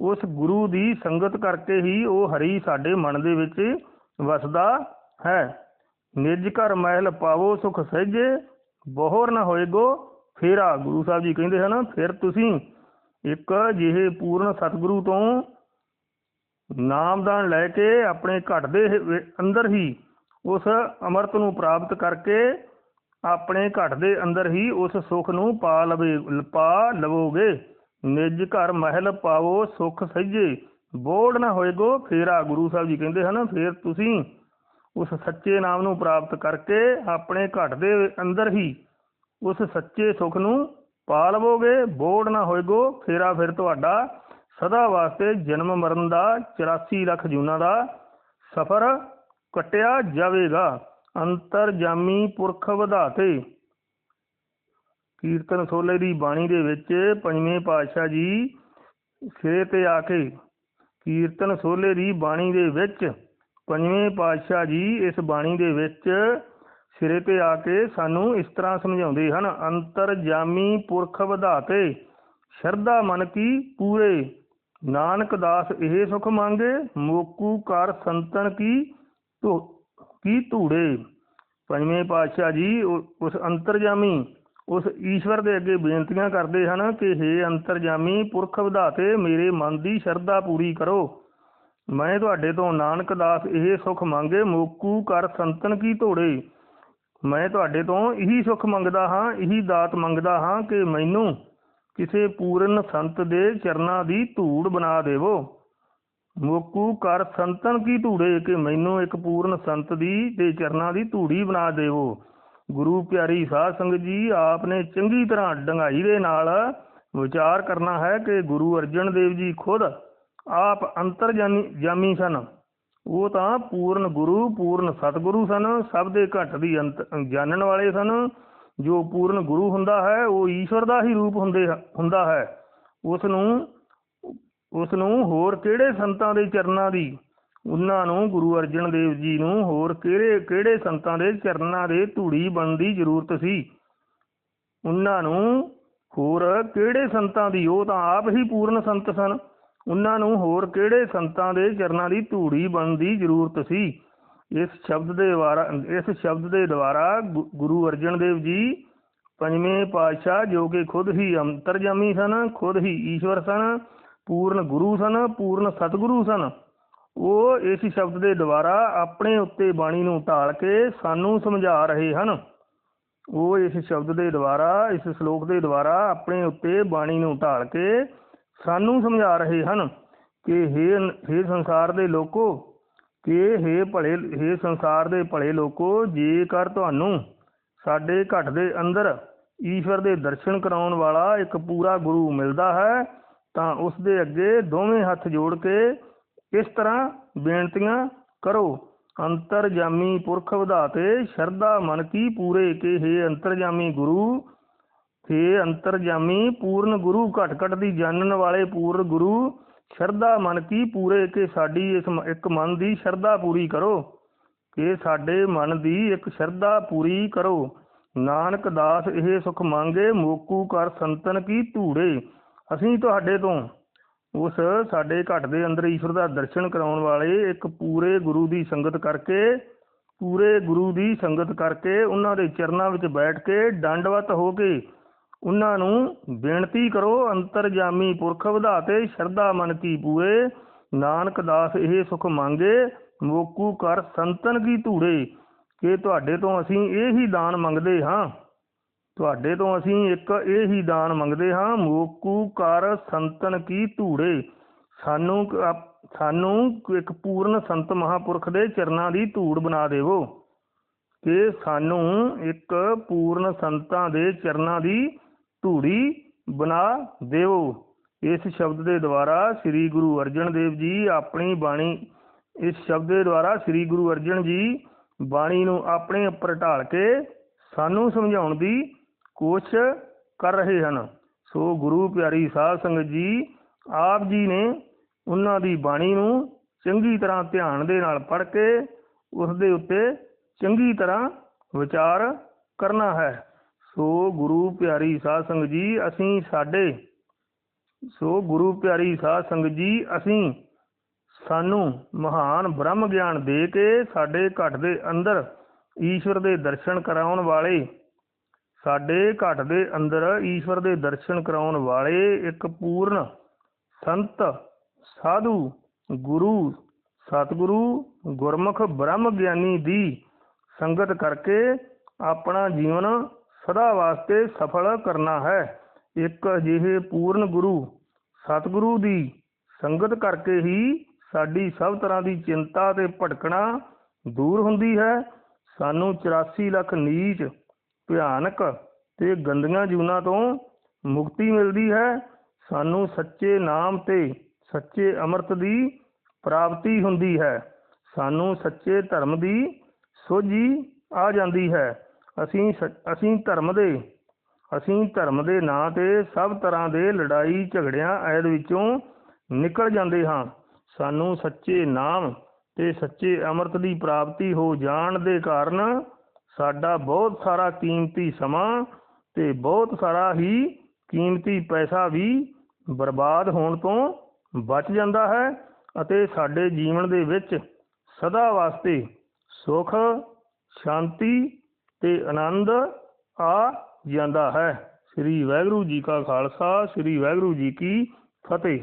ਉਸ ਗੁਰੂ ਦੀ ਸੰਗਤ ਕਰਕੇ ਹੀ ਉਹ ਹਰੀ ਸਾਡੇ ਮਨ ਦੇ ਵਿੱਚ ਵਸਦਾ ਹੈ। ਨਿਜ ਘਰ ਮਹਿਲ ਪਾਵੋ, ਸੁਖ ਸਹਿਜੇ, ਬੋਹਰ ਨਾ ਹੋਏਗੋ। ਫੇਰਾ ਗੁਰੂ ਸਾਹਿਬ ਜੀ ਕਹਿੰਦੇ ਹਨ, ਫਿਰ ਤੁਸੀਂ ਇੱਕ ਜਿਹੇ ਪੂਰਨ ਸਤਿਗੁਰੂ ਤੋਂ ਨਾਮਦਾਨ ਲੈ ਕੇ ਆਪਣੇ ਘਟ ਦੇ ਅੰਦਰ ਹੀ ਉਸ ਅਮਰਤ ਨੂੰ ਪ੍ਰਾਪਤ ਕਰਕੇ ਆਪਣੇ ਘਟ ਦੇ ਅੰਦਰ ਹੀ ਉਸ ਸੁਖ ਨੂੰ ਪਾ ਲਵੇ, ਪਾ ਲਵੋਗੇ। ਨਿਜ ਘਰ ਮਹਿਲ ਪਾਵੋ, ਸੁਖ ਸਹਿਜੇ ਬੋੜ ਨਾ ਹੋਏਗੋ, ਫੇਰਾ ਗੁਰੂ ਸਾਹਿਬ ਜੀ ਕਹਿੰਦੇ ਹਨ, ਫੇਰ ਤੁਸੀਂ ਉਸ ਸੱਚੇ ਨਾਮ ਨੂੰ ਪ੍ਰਾਪਤ ਕਰਕੇ ਆਪਣੇ ਘਟ ਦੇ ਅੰਦਰ ਹੀ ਉਸ ਸੱਚੇ ਸੁਖ ਨੂੰ ਪਾ ਲਵੋਗੇ। ਬੋੜ ਨਾ ਹੋਏਗੋ, ਫੇਰਾ ਫਿਰ ਤੁਹਾਡਾ ਸਦਾ ਵਾਸਤੇ ਜਨਮ ਮਰਨ ਦਾ 84 ਲੱਖ ਜੂਨਾਂ ਦਾ ਸਫਰ ਕਟਿਆ ਜਾਵੇਗਾ। ਅੰਤਰ ਜਾਮੀ ਪੁਰਖ ਵਧਾਤੇ। ਕੀਰਤਨ ਸੋਲੇ ਦੀ ਬਾਣੀ ਦੇ ਵਿੱਚ ਪੰਜਵੇਂ ਪਾਤਸ਼ਾਹ ਜੀ ਸਿਰੇ ਤੇ ਆ ਕੇ ਕੀਰਤਨ ਸੋਲੇ ਦੀ ਬਾਣੀ ਦੇ ਵਿੱਚ ਪੰਜਵੇਂ ਪਾਤਸ਼ਾਹ ਜੀ ਇਸ ਬਾਣੀ ਦੇ ਵਿੱਚ ਸਿਰੇ ਤੇ ਆ ਕੇ ਸਾਨੂੰ ਇਸ ਤਰ੍ਹਾਂ ਸਮਝਾਉਂਦੇ ਹਨ ਅੰਤਰ ਜਾਮੀ ਪੁਰਖ ਵਧਾਤੇ, ਸ਼ਰਧਾ ਮਨ ਕੀ ਪੂਰੇ ਨਾਨਕ ਦਾਸ ਇਹ ਸੁਖ ਮੰਗੇ, ਮੋਕੂ ਕਰ ਸੰਤਨ ਕੀ ਧੋ, ਕੀ ਧੂੜੇ? ਪੰਜਵੇਂ ਪਾਤਸ਼ਾਹ ਜੀ ਉਸ ਅੰਤਰਜਾਮੀ, ਉਸ ਈਸ਼ਵਰ ਦੇ ਅੱਗੇ ਬੇਨਤੀਆਂ ਕਰਦੇ ਹਨ ਕਿ हे ਅੰਤਰਜਾਮੀ, ਪੁਰਖ ਵਧਾਤੇ, ਮੇਰੇ ਮਨ ਦੀ ਸ਼ਰਧਾ ਪੂਰੀ ਕਰੋ। ਮੈਂ ਤੁਹਾਡੇ ਤੋਂ ਨਾਨਕ ਦਾਸ ਇਹ ਸੁਖ ਮੰਗੇ, ਮੋਕੂ ਕਰ ਸੰਤਨ ਕੀ ਧੋੜੇ? ਮੈਂ ਤੁਹਾਡੇ ਤੋਂ ਇਹੀ ਸੁਖ ਮੰਗਦਾ ਹਾਂ, ਇਹੀ ਦਾਤ ਮੰਗਦਾ ਹਾਂ ਕਿ ਮੈਨੂੰ ਕਿਸੇ ਪੂਰਨ ਸੰਤ ਦੇ ਚਰਨਾਂ ਦੀ ਧੂੜ ਬਣਾ ਦੇਵੋ। ਮੋਕੂ ਕਰ ਸੰਤਨ ਕੀ ਧੂੜੇ ਕਿ ਮੈਨੂੰ ਇੱਕ ਪੂਰਨ ਸੰਤ ਦੀ ਦੇ ਚਰਨਾਂ ਦੀ ਧੂੜੀ ਬਣਾ ਦੇਵੋ। ਗੁਰੂ ਪਿਆਰੀ ਸਾਧ ਸੰਗਤ ਜੀ ਆਪ ਨੇ ਚੰਗੀ ਤਰ੍ਹਾਂ ਡੰਗਾਈ ਦੇ ਨਾਲ ਵਿਚਾਰ ਕਰਨਾ ਹੈ ਕਿ ਗੁਰੂ ਅਰਜਨ ਦੇਵ ਜੀ ਖੁਦ ਆਪ ਅੰਤਰ ਜਾਮੀ ਸਨ। ਉਹ ਤਾਂ ਪੂਰਨ ਗੁਰੂ, ਪੂਰਨ ਸਤਿਗੁਰੂ ਸਨ, ਸਭ ਦੇ ਘਟ ਦੀ ਅੰਤ, ਜਾਣਨ ਵਾਲੇ ਸਨ। ਜੋ ਪੂਰਨ ਗੁਰੂ ਹੁੰਦਾ ਹੈ, ਉਹ ਈਸ਼ਵਰ ਦਾ ਹੀ ਰੂਪ ਹੁੰਦੇ ਹੁੰਦਾ ਹੈ। ਉਸ ਨੂੰ ਉਸ ਨੂੰ ਹੋਰ ਕਿਹੜੇ ਸੰਤਾਂ ਦੇ ਚਰਨਾਂ ਦੀ, ਉਹਨਾਂ ਨੂੰ ਗੁਰੂ ਅਰਜਨ ਦੇਵ ਜੀ ਨੂੰ ਹੋਰ ਕਿਹੜੇ ਕਿਹੜੇ ਸੰਤਾਂ ਦੇ ਚਰਨਾਂ ਦੇ ਧੂੜੀ ਬਣਨ ਦੀ ਜ਼ਰੂਰਤ ਸੀ? ਉਹਨਾਂ ਨੂੰ ਹੋਰ ਕਿਹੜੇ ਸੰਤਾਂ ਦੀ, ਉਹ ਤਾਂ ਆਪ ਹੀ ਪੂਰਨ ਸੰਤ ਸਨ। ਉਹਨਾਂ ਨੂੰ ਹੋਰ ਕਿਹੜੇ ਸੰਤਾਂ ਦੇ ਚਰਨਾਂ ਦੀ ਧੂੜੀ ਬਣਨ ਦੀ ਜ਼ਰੂਰਤ ਸੀ? ਇਸ ਸ਼ਬਦ ਦੇ ਦੁਆਰਾ, ਇਸ ਸ਼ਬਦ ਦੇ ਦੁਆਰਾ ਗੁ- ਗੁਰੂ ਅਰਜਨ ਦੇਵ ਜੀ ਪੰਜਵੇਂ ਪਾਤਸ਼ਾਹ ਜੋ ਕਿ ਖੁਦ ਹੀ ਅੰਤਰਜਾਮੀ ਸਨ, ਖੁਦ ਹੀ ਈਸ਼ਵਰ ਸਨ, ਪੂਰਨ ਗੁਰੂ ਸਨ, ਪੂਰਨ ਸਤਿਗੁਰੂ ਸਨ। ਉਹ ਇਸ ਸ਼ਬਦ ਦੇ ਦੁਆਰਾ ਆਪਣੇ ਉੱਤੇ ਬਾਣੀ ਨੂੰ ਢਾਲ ਕੇ ਸਾਨੂੰ ਸਮਝਾ ਰਹੇ ਹਨ। ਉਹ ਇਸ ਸ਼ਬਦ ਦੇ ਦੁਆਰਾ, ਇਸ ਸ਼ਲੋਕ ਦੇ ਦੁਆਰਾ ਆਪਣੇ ਉੱਤੇ ਬਾਣੀ ਨੂੰ ਢਾਲ ਕੇ ਸਾਨੂੰ ਸਮਝਾ ਰਹੇ ਹਨ ਕਿ ਹੇ ਹੇ ਸੰਸਾਰ ਦੇ ਲੋਕੋ ਕਿ ਹੇ ਭਲੇ, ਹੇ ਸੰਸਾਰ ਦੇ ਭਲੇ ਲੋਕੋ, ਜੇਕਰ ਤੁਹਾਨੂੰ ਸਾਡੇ ਘਟ ਦੇ ਅੰਦਰ ਈਸ਼ਵਰ ਦੇ ਦਰਸ਼ਨ ਕਰਾਉਣ ਵਾਲਾ ਇੱਕ ਪੂਰਾ ਗੁਰੂ ਮਿਲਦਾ ਹੈ, ਤਾਂ ਉਸ ਦੇ ਅੱਗੇ ਦੋਵੇਂ ਹੱਥ ਜੋੜ ਕੇ ਇਸ ਤਰ੍ਹਾਂ ਬੇਨਤੀਆਂ ਕਰੋ। ਅੰਤਰਜਾਮੀ ਪੁਰਖ ਵਧਾਤੇ, ਸ਼ਰਧਾ ਮਨ ਕੀ ਪੂਰੇ ਕੇ ਹੇ ਅੰਤਰਜਾਮੀ ਗੁਰੂ। ਹੇ ਅੰਤਰਜਾਮੀ ਪੂਰਨ ਗੁਰੂ, ਘਟ ਘਟ ਦੀ ਜਾਣਨ ਵਾਲੇ ਪੂਰਨ ਗੁਰੂ ਸ਼ਰਧਾ ਮਨ ਕੀ ਪੂਰੇ ਕਿ ਸਾਡੀ ਇਸ ਇੱਕ ਮਨ ਦੀ ਸ਼ਰਧਾ ਪੂਰੀ ਕਰੋ, ਕਿ ਸਾਡੇ ਮਨ ਦੀ ਇੱਕ ਸ਼ਰਧਾ ਪੂਰੀ ਕਰੋ। ਨਾਨਕ ਦਾਸ ਇਹ ਸੁਖ ਮੰਗੇ, ਮੋਕੂ ਕਰ ਸੰਤਨ ਕੀ ਧੂੜੇ। ਅਸੀਂ ਤੁਹਾਡੇ ਤੋਂ ਉਸ ਸਾਡੇ ਘਟ ਦੇ ਅੰਦਰ ਈਸ਼ਵਰ ਦਾ ਦਰਸ਼ਨ ਕਰਾਉਣ ਵਾਲੇ ਇੱਕ ਪੂਰੇ ਗੁਰੂ ਦੀ ਸੰਗਤ ਕਰਕੇ, ਪੂਰੇ ਗੁਰੂ ਦੀ ਸੰਗਤ ਕਰਕੇ, ਉਹਨਾਂ ਦੇ ਚਰਨਾਂ ਵਿੱਚ ਬੈਠ ਕੇ ਡੰਡਵਤ ਹੋ ਕੇ ਉਹਨਾਂ ਨੂੰ ਬੇਨਤੀ ਕਰੋ ਅੰਤਰਜਾਮੀ ਪੁਰਖ ਵਧਾਤੇ, ਸ਼ਰਧਾ ਮਨ ਕੀ ਪੂਰੇ। ਨਾਨਕ ਦਾਸ ਇਹ ਸੁਖ ਮੰਗੇ, ਮੋਕੂ ਕਰ ਸੰਤਨ ਕੀ ਧੂੜੇ। ਕਿ ਤੁਹਾਡੇ ਤੋਂ ਅਸੀਂ ਇਹ ਹੀ ਦਾਨ ਮੰਗਦੇ ਹਾਂ। ਤੁਹਾਡੇ ਤੋਂ ਅਸੀਂ ਇੱਕ ਇਹ ਹੀ ਦਾਨ ਮੰਗਦੇ ਹਾਂ, ਮੋਕੂ ਕਰ ਸੰਤਨ ਕੀ ਧੂੜੇ। ਸਾਨੂੰ ਸਾਨੂੰ ਇੱਕ ਪੂਰਨ ਸੰਤ ਮਹਾਪੁਰਖ ਦੇ ਚਰਨਾਂ ਦੀ ਧੂੜ ਬਣਾ ਦੇਵੋ। ਕਿ ਸਾਨੂੰ ਇੱਕ ਪੂਰਨ ਸੰਤਾਂ ਦੇ ਚਰਨਾਂ ਦੀ ਧੂੜੀ ਬਣਾ ਦਿਓ ਇਸ ਸ਼ਬਦ ਦੇ ਦੁਆਰਾ ਸ੍ਰੀ ਗੁਰੂ ਅਰਜਨ ਦੇਵ ਜੀ ਆਪਣੀ ਬਾਣੀ, ਇਸ ਸ਼ਬਦ ਦੇ ਦੁਆਰਾ ਸ੍ਰੀ ਗੁਰੂ ਅਰਜਨ ਜੀ ਬਾਣੀ ਨੂੰ ਆਪਣੇ ਉੱਪਰ ਢਾਲ ਕੇ ਸਾਨੂੰ ਸਮਝਾਉਣ ਦੀ ਕੋਸ਼ਿਸ਼ ਕਰ ਰਹੇ ਹਨ। ਸੋ ਗੁਰੂ ਪਿਆਰੀ ਸਾਧ ਸੰਗਤ ਜੀ, ਆਪ ਜੀ ਨੇ ਉਹਨਾਂ ਦੀ ਬਾਣੀ ਨੂੰ ਚੰਗੀ ਤਰ੍ਹਾਂ ਧਿਆਨ ਦੇ ਨਾਲ ਪੜ੍ਹ ਕੇ ਉਸ ਦੇ ਉੱਤੇ ਚੰਗੀ ਤਰ੍ਹਾਂ ਵਿਚਾਰ ਕਰਨਾ ਹੈ। ਸੋ ਗੁਰੂ ਪਿਆਰੀ ਸਾਧ ਸੰਗਤ ਜੀ, ਅਸੀਂ ਸਾਡੇ ਸੋ ਗੁਰੂ ਪਿਆਰੀ ਸਾਧ ਸੰਗਤ ਜੀ, ਅਸੀਂ ਸਾਨੂੰ ਮਹਾਨ ਬ੍ਰਹਮ ਗਿਆਨ ਦੇ ਕੇ ਸਾਡੇ ਘਟ ਦੇ ਅੰਦਰ ਈਸ਼ਵਰ ਦੇ ਦਰਸ਼ਨ ਕਰਾਉਣ ਵਾਲੇ, ਸਾਡੇ ਘਟ ਦੇ ਅੰਦਰ ਈਸ਼ਵਰ ਦੇ ਦਰਸ਼ਨ ਕਰਾਉਣ ਵਾਲੇ ਇੱਕ ਪੂਰਨ ਸੰਤ, ਸਾਧੂ, ਗੁਰੂ, ਸਤਿਗੁਰੂ, ਗੁਰਮੁਖ ਬ੍ਰਹਮ ਗਿਆਨੀ ਦੀ ਸੰਗਤ ਕਰਕੇ ਆਪਣਾ ਜੀਵਨ ਸਦਾ ਵਾਸਤੇ ਸਫਲ ਕਰਨਾ ਹੈ। ਇੱਕ ਅਜਿਹੇ ਪੂਰਨ ਗੁਰੂ, ਸਤਿਗੁਰੂ ਦੀ ਸੰਗਤ ਕਰਕੇ ਹੀ ਸਾਡੀ ਸਭ ਤਰ੍ਹਾਂ ਦੀ ਚਿੰਤਾ ਤੇ ਭਟਕਣਾ ਦੂਰ ਹੁੰਦੀ ਹੈ। ਸਾਨੂੰ 84 ਲੱਖ ਨੀਚ ਭਿਆਨਕ ਤੇ ਗੰਦੀਆਂ ਜੂਨਾਂ ਤੋਂ ਮੁਕਤੀ ਮਿਲਦੀ ਹੈ। ਸਾਨੂੰ ਸੱਚੇ ਨਾਮ ਤੇ ਸੱਚੇ ਅੰਮ੍ਰਿਤ ਦੀ ਪ੍ਰਾਪਤੀ ਹੁੰਦੀ ਹੈ। ਸਾਨੂੰ ਸੱਚੇ ਧਰਮ ਦੀ ਸੋਝੀ ਆ ਜਾਂਦੀ ਹੈ। ਅਸੀਂ ਸ- ਅਸੀਂ ਧਰਮ ਦੇ, ਅਸੀਂ ਧਰਮ ਦੇ ਨਾਂ ਤੇ ਸਭ ਤਰ੍ਹਾਂ ਦੇ ਲੜਾਈ ਝਗੜਿਆਂ ਐਦ ਵਿੱਚੋਂ ਨਿਕਲ ਜਾਂਦੇ ਹਾਂ। ਸਾਨੂੰ ਸੱਚੇ ਨਾਮ ਤੇ ਸੱਚੇ ਅੰਮ੍ਰਿਤ ਦੀ ਪ੍ਰਾਪਤੀ ਹੋ ਜਾਣ ਦੇ ਕਾਰਨ ਸਾਡਾ ਬਹੁਤ ਸਾਰਾ ਕੀਮਤੀ ਸਮਾਂ ਤੇ ਬਹੁਤ ਸਾਰਾ ਹੀ ਕੀਮਤੀ ਪੈਸਾ ਵੀ ਬਰਬਾਦ ਹੋਣ ਤੋਂ ਬਚ ਜਾਂਦਾ ਹੈ ਅਤੇ ਸਾਡੇ ਜੀਵਨ ਦੇ ਵਿੱਚ ਸਦਾ ਵਾਸਤੇ ਸੁਖ, ਸ਼ਾਂਤੀ ਤੇ ਆਨੰਦ ਆ ਜਾਂਦਾ ਹੈ। ਸ੍ਰੀ ਵਾਹਿਗੁਰੂ ਜੀ ਕਾ ਖਾਲਸਾ, ਸ੍ਰੀ ਵਾਹਿਗੁਰੂ ਜੀ ਕੀ ਫਤਿਹ।